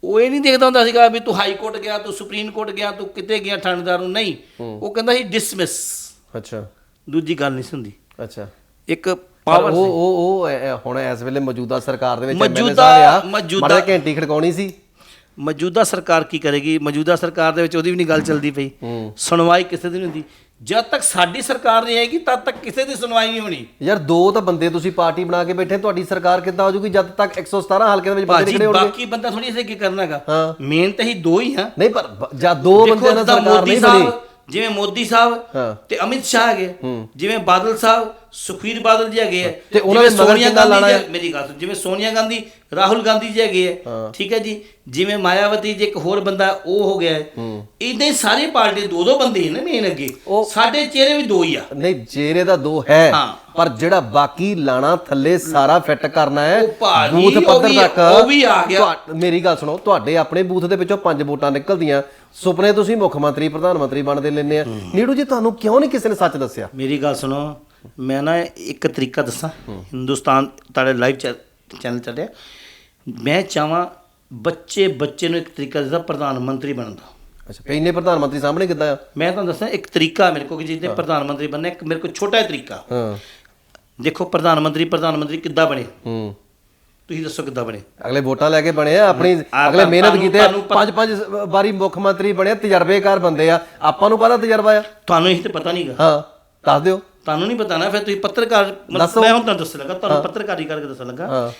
ਉਹ ਇਹ ਨਹੀਂ ਦੇਖਦਾ ਹੁੰਦਾ ਸੀਗਾ ਵੀ ਤੂੰ ਹਾਈ ਕੋਰਟ ਗਿਆ ਤੂੰ ਸੁਪਰੀਮ ਕੋਰਟ ਗਿਆ ਤੂੰ ਕਿਤੇ ਗਿਆ ਥਾਣੇਦਾਰ ਨੂੰ। ਨਹੀਂ। ਉਹ ਕਹਿੰਦਾ ਸੀ ਡਿਸਮਿਸ ਅੱਛਾ। ਦੂਜੀ ਗੱਲ ਨਹੀਂ ਸੀ ਹੁੰਦੀ। ਅੱਛਾ। ਇੱਕ ਪਾਵਰ ਉਹ ਉਹ ਉਹ ਹੁਣ ਇਸ ਵੇਲੇ ਮੌਜੂਦਾ ਸਰਕਾਰ ਦੇ ਵਿੱਚ ਮੌਜੂਦਾ- ਮੌਜੂਦਾ- ਘੰਟੀ ਖੜਕਾਉਣੀ ਸੀ। ਮੌਜੂਦਾ ਸਰਕਾਰ ਕੀ ਕਰੇਗੀ? ਮੌਜੂਦਾ ਸਰਕਾਰ ਦੇ ਵਿੱਚ ਉਹਦੀ ਵੀ ਨਹੀਂ ਗੱਲ ਚੱਲਦੀ ਪਈ। ਸੁਣਵਾਈ ਕਿਸੇ ਦੀ ਨਹੀਂ ਹੁੰਦੀ। ਜਦ ਤੱਕ ਸਾਡੀ ਸਰਕਾਰ ਨਹੀਂ ਆਏਗੀ ਤਦ ਤੱਕ ਕਿਸੇ ਦੀ ਸੁਣਵਾਈ ਨਹੀਂ ਹੋਣੀ। ਯਾਰ ਦੋ ਤਾਂ ਬੰਦੇ ਤੁਸੀਂ ਪਾਰਟੀ ਬਣਾ ਕੇ ਬੈਠੇ ਤੁਹਾਡੀ ਸਰਕਾਰ ਕਿੱਦਾਂ ਹੋ ਜੂਗੀ ਜਦ ਤੱਕ 117 ਹਲਕਿਆਂ ਦੇ ਵਿੱਚ ਬੰਦੇ ਨਿਕਲੇ ਹੋਣਗੇ? ਬਾਕੀ ਬੰਦਾ ਥੋੜੀ ਇਸੇ ਕੀ ਕਰਨਾ ਹੈਗਾ। ਹਾਂ। ਮੇਨ ਤਾਂ ਹੀ ਦੋ ਹੀ ਆ। ਨਹੀਂ ਪਰ ਬ- ਜਦ ਦੋ ਦੇਖੋ ਬੰਦਿਆਂ ਨਾਲ ਜਿੱਦਾਂ ਸਰਕਾਰ ਮੋਦੀ ਨਹੀਂ ਬਣੀ। ਸਾਹਿਬ ਜਿਵੇਂ ਮੋਦੀ ਸਾਹਿਬ ਤੇ ਅਮਿਤ ਸ਼ਾਹ ਹੈਗੇ। ਜਿਵੇਂ ਬਾਦਲ ਸਾਹਿਬ ਸੁਖਵੀਰ ਬਾਦਲ ਜੀ ਹੈਗੇ ਤੇ ਉਹਨਾਂ ਦੇ ਸੋਨੀਆ ਗਾਂਧੀ? ਮੇਰੀ ਗੱਲ ਸੁਣ ਜਿਵੇਂ ਸੋਨੀਆ ਗਾਂਧੀ ਰਾਹੁਲ ਗਾਂਧੀ ਜੀ ਹੈਗੇ। ਠੀਕ ਹੈ ਜੀ ਜਿਵੇਂ ਮਾਇਆਵਤੀ ਜੀ ਇੱਕ ਹੋਰ ਬੰਦਾ ਉਹ ਹੋ ਗਿਆ ਇਦਾਂ ਹੀ ਸਾਰੀ ਪਾਰਟੀ ਦੋ ਦੋ ਬੰਦੇ ਨੇ ਮੇਨ ਅੱਗੇ ਸਾਡੇ ਚਿਹਰੇ ਵੀ ਦੋ ਹੀ ਆ ਨਹੀਂ ਜੇਰੇ ਦਾ ਦੋ ਹੈ। ਪਰ ਜਿਹੜਾ ਬਾਕੀ ਲਾਣਾ ਥੱਲੇ ਸਾਰਾ ਫਿੱਟ ਕਰਨਾ ਹੈ ਬੂਥ ਉਹ ਪੱਧਰ ਤੱਕ ਉਹ ਵੀ ਆ ਗਿਆ। ਮੇਰੀ ਗੱਲ ਸੁਣੋ ਤੁਹਾਡੇ ਆਪਣੇ ਬੂਥ ਦੇ ਵਿੱਚੋਂ ਪੰਜ ਵੋਟਾਂ ਨਿਕਲਦੀਆਂ ਸੁਪਨੇ ਤੁਸੀਂ ਮੁੱਖ ਮੰਤਰੀ ਪ੍ਰਧਾਨ ਮੰਤਰੀ ਬਣਦੇ ਲੈਣੇ ਆ ਨੀੜੂ ਜੀ ਤੁਹਾਨੂੰ ਕਿਉਂ ਨਹੀਂ ਕਿਸੇ ਨੇ ਸੱਚ ਦੱਸਿਆ? ਮੇਰੀ ਗੱਲ ਸੁਣੋ ਮੈਂ ਨਾ ਇੱਕ ਤਰੀਕਾ ਦੱਸਾਂ। ਹਿੰਦੁਸਤਾਨ ਤੁਹਾਡੇ ਲਾਈਵ ਚੈਨਲ ਚੱਲਿਆ। ਮੈਂ ਚਾਹਾਂ ਬੱਚੇ ਬੱਚੇ ਨੂੰ ਇੱਕ ਤਰੀਕਾ ਦੱਸਾਂ ਪ੍ਰਧਾਨ ਮੰਤਰੀ ਬਣਨ ਦਾ। ਅੱਛਾ ਇੰਨੇ ਪ੍ਰਧਾਨ ਮੰਤਰੀ ਸਾਹਮਣੇ ਕਿੱਦਾਂ ਆ? ਮੈਂ ਤੁਹਾਨੂੰ ਦੱਸਾਂ ਇੱਕ ਤਰੀਕਾ ਮੇਰੇ ਕੋਲ ਕਿ ਜਿਹਦੇ ਪ੍ਰਧਾਨ ਮੰਤਰੀ ਬਣਨਾ ਇੱਕ ਮੇਰੇ ਕੋਲ ਛੋਟਾ ਜਿਹਾ ਤਰੀਕਾ। ਹਾਂ। ਦੇਖੋ ਪ੍ਰਧਾਨ ਮੰਤਰੀ ਪ੍ਰਧਾਨ ਮੰਤਰੀ ਕਿੱਦਾਂ ਬਣੇ? ਹੂੰ। ਤੁਸੀਂ ਦੱਸੋ ਕਿੱਦਾਂ ਬਣੇ? ਅਗਲੇ ਵੋਟਾਂ ਲੈ ਕੇ ਬਣੇ ਆ ਆਪਣੀ ਅਗਲੇ ਮਿਹਨਤ ਕੀਤੇ ਪੰਜ ਪੰਜ ਵਾਰੀ ਮੁੱਖ ਮੰਤਰੀ ਬਣੇ ਤਜਰਬੇਕਾਰ ਬੰਦੇ ਆ। ਆਪਾਂ ਨੂੰ ਕਾਹਦਾ ਤਜਰਬਾ ਆ? ਤੁਹਾਨੂੰ ਇਹ ਤੇ ਪਤਾ ਨਹੀਂਗਾ ਹਾਂ ਦੱਸ ਦਿਓ। ਤੁਹਾਨੂੰ ਨਹੀਂ ਪਤਾ ਨਾ ਫਿਰ ਤੁਸੀਂ ਪੱਤਰਕਾਰ। ਮੈਂ ਹੁਣ ਤੁਹਾਨੂੰ ਦੱਸਣ ਲੱਗਾ ਤੁਹਾਨੂੰ ਪੱਤਰਕਾਰੀ ਕਰਕੇ ਦੱਸਣ ਲੱਗਾ। ਹਾਂ।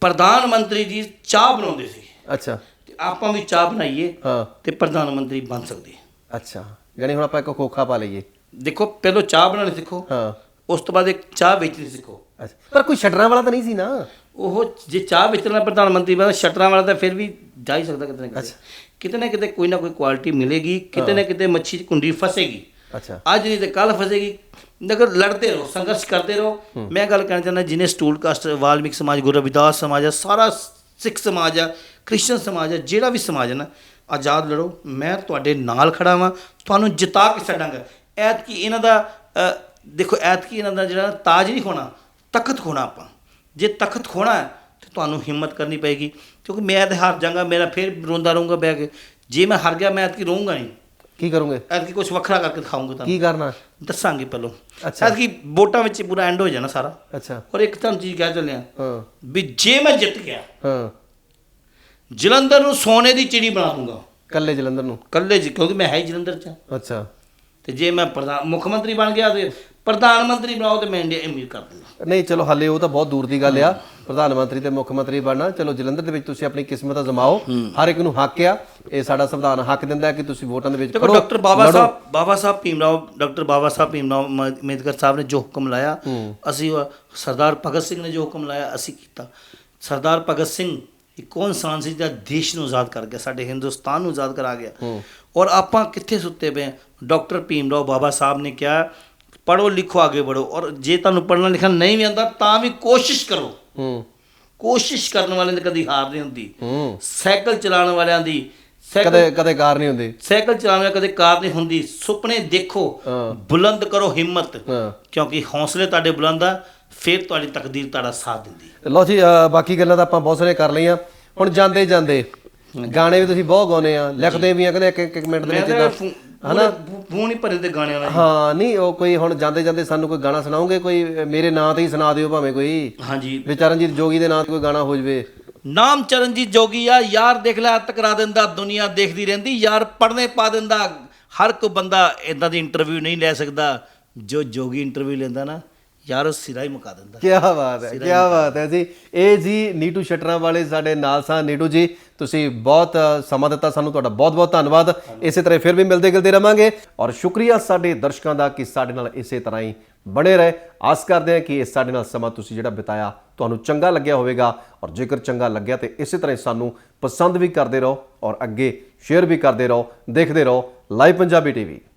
ਪ੍ਰਧਾਨ ਮੰਤਰੀ ਜੀ ਚਾਹ ਬਣਾਉਂਦੇ ਸੀ। ਅੱਛਾ। ਤੇ ਆਪਾਂ ਵੀ ਚਾਹ ਬਣਾਈਏ ਹਾਂ। ਤੇ ਪ੍ਰਧਾਨ ਮੰਤਰੀ ਬਣ ਸਕਦੇ। ਅੱਛਾ। ਯਾਨੀ ਹੁਣ ਆਪਾਂ ਇੱਕ ਖੋਖਾ ਪਾ ਲਈਏ। ਦੇਖੋ ਪਹਿਲਾਂ ਚਾਹ ਬਣਾਉਣੀ ਸਿੱਖੋ। ਹਾਂ। ਉਸ ਤੋਂ ਬਾਅਦ ਇੱਕ ਚਾਹ ਵੇਚਣੀ ਸਿੱਖੋ। ਅੱਛਾ। ਪਰ ਕੋਈ ਛੱਡਣ ਵਾਲਾ ਤਾਂ ਨਹੀਂ ਸੀ ਨਾ। ਉਹ ਜੇ ਚਾਹ ਵੇਚਣਾ ਪ੍ਰਧਾਨ ਮੰਤਰੀ ਬਣਾ ਸ਼ਟਰਾਂ ਵਾਲਾ ਤਾਂ ਫਿਰ ਵੀ ਜਾ ਹੀ ਸਕਦਾ ਕਿਤੇ ਨਾ ਕਿਤੇ। ਕਿਤੇ ਨਾ ਕਿਤੇ ਕੋਈ ਨਾ ਕੋਈ ਕੁਆਲਿਟੀ ਮਿਲੇਗੀ ਕਿਤੇ ਨਾ ਕਿਤੇ ਮੱਛੀ ਕੁੰਡੀ ਫਸੇਗੀ। ਅੱਛਾ। ਅੱਜ ਨਹੀਂ ਤੇ ਕੱਲ ਫਸੇਗੀ। ਨਗਰ ਲੜਦੇ ਰਹੋ ਸੰਘਰਸ਼ ਕਰਦੇ ਰਹੋ। ਮੈਂ ਗੱਲ ਕਹਿਣਾ ਚਾਹੁੰਦਾ ਜਿਹਨੇ ਸਟੂਲ ਕਾਸਟ ਵਾਲਮੀਕ ਸਮਾਜ ਗੁਰੂ ਰਵਿਦਾਸ ਸਮਾਜ ਆ ਸਾਰਾ ਸਿੱਖ ਸਮਾਜ ਆ ਕ੍ਰਿਸਚਨ ਸਮਾਜ ਆ ਜਿਹੜਾ ਵੀ ਸਮਾਜ ਹੈ ਨਾ ਆਜ਼ਾਦ ਲੜੋ। ਮੈਂ ਤੁਹਾਡੇ ਨਾਲ ਖੜਾ ਵਾਂ। ਤੁਹਾਨੂੰ ਜਿਤਾ ਕੇ ਛੱਡਾਂਗਾ। ਐਤਕੀ ਇਹਨਾਂ ਦਾ ਦੇਖੋ ਐਤਕੀ ਇਹਨਾਂ ਦਾ ਜਿਹੜਾ ਤਾਜ ਨਹੀਂ ਖੋਣਾ ਤਖਤ ਖੋਣਾ ਆਪਾਂ। ਜੇ ਤਖਤ ਖੋਣਾ ਹੈ ਤੇ ਤੁਹਾਨੂੰ ਹਿੰਮਤ ਕਰਨੀ ਪਏਗੀ। ਕਿਉਂਕਿ ਮੈਂ ਤੇ ਹਾਰ ਜਾਗਾ ਮੇਰਾ ਫਿਰ ਰੋਂਦਾ ਰਹੂੰਗਾ ਬਹਿ ਕੇ। ਜੇ ਮੈਂ ਹਾਰ ਗਿਆ ਮੈਂ ਐਤਕੀ ਰਹੂੰਗਾ ਨਹੀਂ। ਕੀ ਕਰੋਗੇ? ਐਤਕੀ ਕੁਝ ਵੱਖਰਾ ਕਰਕੇ ਦਿਖਾਉਂਗਾ ਤੁਹਾਨੂੰ। ਕੀ ਕਰਨਾ? ਦੱਸਾਂਗੇ ਪਹਿਲੋਂ। ਅੱਛਾ। ਐਤਕੀ ਵੋਟਾਂ ਵਿੱਚ ਪੂਰਾ ਐਂਡ ਹੋ ਜਾਣਾ ਸਾਰਾ। ਅੱਛਾ। ਔਰ ਇੱਕ ਤੁਹਾਨੂੰ ਚੀਜ਼ ਕਹਿ ਚੱਲਿਆ। ਹਾਂ। ਵੀ ਜੇ ਮੈਂ ਜਿੱਤ ਗਿਆ ਹਾਂ। ਜਲੰਧਰ ਨੂੰ ਸੋਨੇ ਦੀ ਚਿੜੀ ਬਣਾ ਦੂੰਗਾ। ਕੱਲੇ ਜਲੰਧਰ ਨੂੰ? ਕੱਲੇ ਜੀ ਕਿਉਂਕਿ ਮੈਂ ਹੈ ਹੀ ਜਲੰਧਰ ਚ। ਅੱਛਾ। ਤੇ ਜੇ ਮੈਂ ਪ੍ਰਧਾਨ ਮੁੱਖ ਮੰਤਰੀ ਬਣ ਗਿਆ ਤੇ ਪ੍ਰਧਾਨ ਮੰਤਰੀ ਬਣਾਓ ਤੇ ਮੈਂ ਇੰਡੀਆ ਅਮੀਰ ਕਰ ਦੂੰਗਾ। ਨਹੀਂ ਚਲੋ ਹਾਲੇ ਉਹ ਤਾਂ ਬਹੁਤ ਦੂਰ ਦੀ ਗੱਲ ਆ। ਪ੍ਰਧਾਨ ਮੰਤਰੀ ਤੇ ਮੁੱਖ ਮੰਤਰੀ ਬਣਨਾ। ਚਲੋ ਜਲੰਧਰ ਦੇ ਵਿੱਚ ਤੁਸੀਂ ਆਪਣੀ ਕਿਸਮਤ ਅਜ਼ਮਾਓ। ਹਰ ਇੱਕ ਨੂੰ ਹੱਕ ਆ। ਇਹ ਸਾਡਾ ਸੰਵਿਧਾਨ ਹੱਕ ਦਿੰਦਾ ਹੈ ਕਿ ਤੁਸੀਂ ਵੋਟਾਂ ਦੇ ਵਿੱਚ ਖੜੋ, ਡਾਕਟਰ ਬਾਬਾ। ਸਾਹਿਬ ਬਾਬਾ ਸਾਹਿਬ ਭੀਮਰਾਓ ਡਾਕਟਰ ਬਾਬਾ ਸਾਹਿਬ ਭੀਮਰਾਓ ਅੰਬੇਦਕਰ ਸਾਹਿਬ ਨੇ ਜੋ ਹੁਕਮ ਲਾਇਆ ਅਸੀਂ ਉਹ- ਸਰਦਾਰ ਭਗਤ ਸਿੰਘ ਨੇ ਜੋ ਹੁਕਮ ਲਾਇਆ ਅਸੀਂ ਕੀਤਾ। ਸਰਦਾਰ ਭਗਤ ਸਿੰਘ ਇੱਕ ਕੌਣ ਇਨਸਾਨ ਸੀ ਜਿਹੜਾ ਦੇਸ਼ ਨੂੰ ਆਜ਼ਾਦ ਕਰ ਗਿਆ ਸਾਡੇ ਹਿੰਦੁਸਤਾਨ ਨੂੰ ਆਜ਼ਾਦ ਕਰਾ ਗਿਆ? ਔਰ ਆਪਾਂ ਕਿੱਥੇ ਸੁੱਤੇ ਪਏ? ਡਾਕਟਰ ਭੀਮਰਾਓ ਬਾਬਾ ਸਾਹਿਬ ਨੇ ਕਿਹਾ ਪੜੋ ਲਿਖੋ ਅੱਗੇ ਵਧੋ। ਔਰ ਜੇ ਤੁਹਾਨੂੰ ਪੜਨਾ ਲਿਖਣਾ ਨਹੀਂ ਵੀ ਆਉਂਦਾ ਤਾਂ ਵੀ ਕੋਸ਼ਿਸ਼ ਕਰੋ। ਹੂੰ। ਕੋਸ਼ਿਸ਼ ਕਰਨ ਵਾਲਿਆਂ ਦੀ ਕਦੀ ਹਾਰ ਨਹੀਂ ਹੁੰਦੀ। ਹੂੰ। ਸਾਈਕਲ ਚਲਾਉਣ ਵਾਲਿਆਂ ਦੀ ਕਦੇ ਕਦੇ ਕਾਰ ਨਹੀਂ ਹੁੰਦੀ। ਸਾਈਕਲ ਚਲਾਉਣਾ ਕਦੇ ਕਾਰ ਨਹੀਂ ਹੁੰਦੀ। ਸੁਪਨੇ ਦੇਖੋ ਬੁਲੰਦ ਕਰੋ ਹਿੰਮਤ। ਕਿਉਂਕਿ ਹੌਸਲੇ ਤੁਹਾਡੇ ਬੁਲੰਦ ਆ ਫਿਰ ਤੁਹਾਡੀ ਤਕਦੀਰ ਤੁਹਾਡਾ ਸਾਥ ਦਿੰਦੀ ਲਓ ਜੀ ਬਾਕੀ ਗੱਲਾਂ ਤਾਂ ਆਪਾਂ ਬਹੁਤ ਸਾਰੇ ਕਰ ਲਈਆਂ। ਹੁਣ ਜਾਂਦੇ ਜਾਂਦੇ। ਗਾਣੇ ਵੀ ਤੁਸੀਂ ਬਹੁਤ ਗਾਉਨੇ ਆ ਲਿਖਦੇ ਵੀ ਆ ਕਦੇ ਇੱਕ ਇੱਕ ਮਿੰਟ ਦੇ ਵਿੱਚ 10 ਹਨਾ? ਮੂੰਹ ਨਹੀਂ ਭਰੇ ਤੇ ਗਾਣਿਆਂ ਦਾ ਹਾਂ ਨਹੀਂ ਉਹ ਕੋਈ ਹੁਣ ਜਾਂਦੇ ਜਾਂਦੇ ਸਾਨੂੰ ਕੋਈ ਗਾਣਾ ਸੁਣਾਓਗੇ? ਕੋਈ ਮੇਰੇ ਨਾਂ ਤੇ ਹੀ ਸੁਣਾ ਦਿਓ ਭਾਵੇਂ ਕੋਈ। ਹਾਂਜੀ। ਵਿਚਾਰਨਜੀਤ ਜੋਗੀ ਦੇ ਨਾਂ ਤੇ ਕੋਈ ਗਾਣਾ ਹੋ ਜਵੇ। ਨਾਮ ਚਰਨਜੀਤ ਜੋਗੀ ਆ। ਯਾਰ ਦੇਖ ਲੈ ਤਕਰਾ ਦਿੰਦਾ ਦੁਨੀਆ ਦੇਖਦੀ ਰਹਿੰਦੀ। ਯਾਰ ਪੜਨੇ ਪਾ ਦਿੰਦਾ। ਹਰ ਕੋ ਬੰਦਾ ਇਦਾਂ ਦੀ ਇੰਟਰਵਿਊ ਨਹੀਂ ਲੈ ਸਕਦਾ। ਜੋ ਜੋਗੀ ਇੰਟਰਵਿਊ ਲੈਂਦਾ ਨਾ ਯਾਰ ਉਹ ਸਿਰਾ ਹੀ ਮੁਕਾ ਦਿੰਦਾ। ਕੀ ਬਾਤ ਹੈ ਕੀ ਬਾਤ ਹੈ ਜੀ। ਇਹ ਜੀ ਨੀਟੂ ਸ਼ਟਰਾਂ ਵਾਲੇ ਸਾਡੇ ਨਾਲ ਸਾਂ ਨੀਟੂ ਜੀ। ਤੁਸੀਂ ਬਹੁਤ ਸਮਾਂ ਦਿੱਤਾ ਸਾਨੂੰ ਤੁਹਾਡਾ ਬਹੁਤ ਬਹੁਤ ਧੰਨਵਾਦ ਇਸੇ ਤਰ੍ਹਾਂ ਫਿਰ ਵੀ ਮਿਲਦੇ ਗਿਲਦੇ ਰਵਾਂਗੇ। ਔਰ ਸ਼ੁਕਰੀਆ ਸਾਡੇ ਦਰਸ਼ਕਾਂ ਦਾ ਕਿ ਸਾਡੇ ਨਾਲ ਇਸੇ ਤਰ੍ਹਾਂ ਹੀ ਬਣੇ ਰਹੇ। ਆਸ ਕਰਦੇ ਹਾਂ ਕਿ ਇਹ ਸਾਡੇ ਨਾਲ ਸਮਾਂ ਤੁਸੀਂ ਜਿਹੜਾ ਬਿਤਾਇਆ ਤੁਹਾਨੂੰ ਚੰਗਾ ਲੱਗਿਆ ਹੋਵੇਗਾ। ਔਰ ਜੇਕਰ ਚੰਗਾ ਲੱਗਿਆ ਤੇ ਇਸੇ ਤਰ੍ਹਾਂ ਹੀ ਸਾਨੂੰ ਪਸੰਦ ਵੀ ਕਰਦੇ ਰਹੋ। ਔਰ ਅੱਗੇ ਸ਼ੇਅਰ ਵੀ ਕਰਦੇ ਰਹੋ ਦੇਖਦੇ ਰਹੋ। Live Punjabi TV.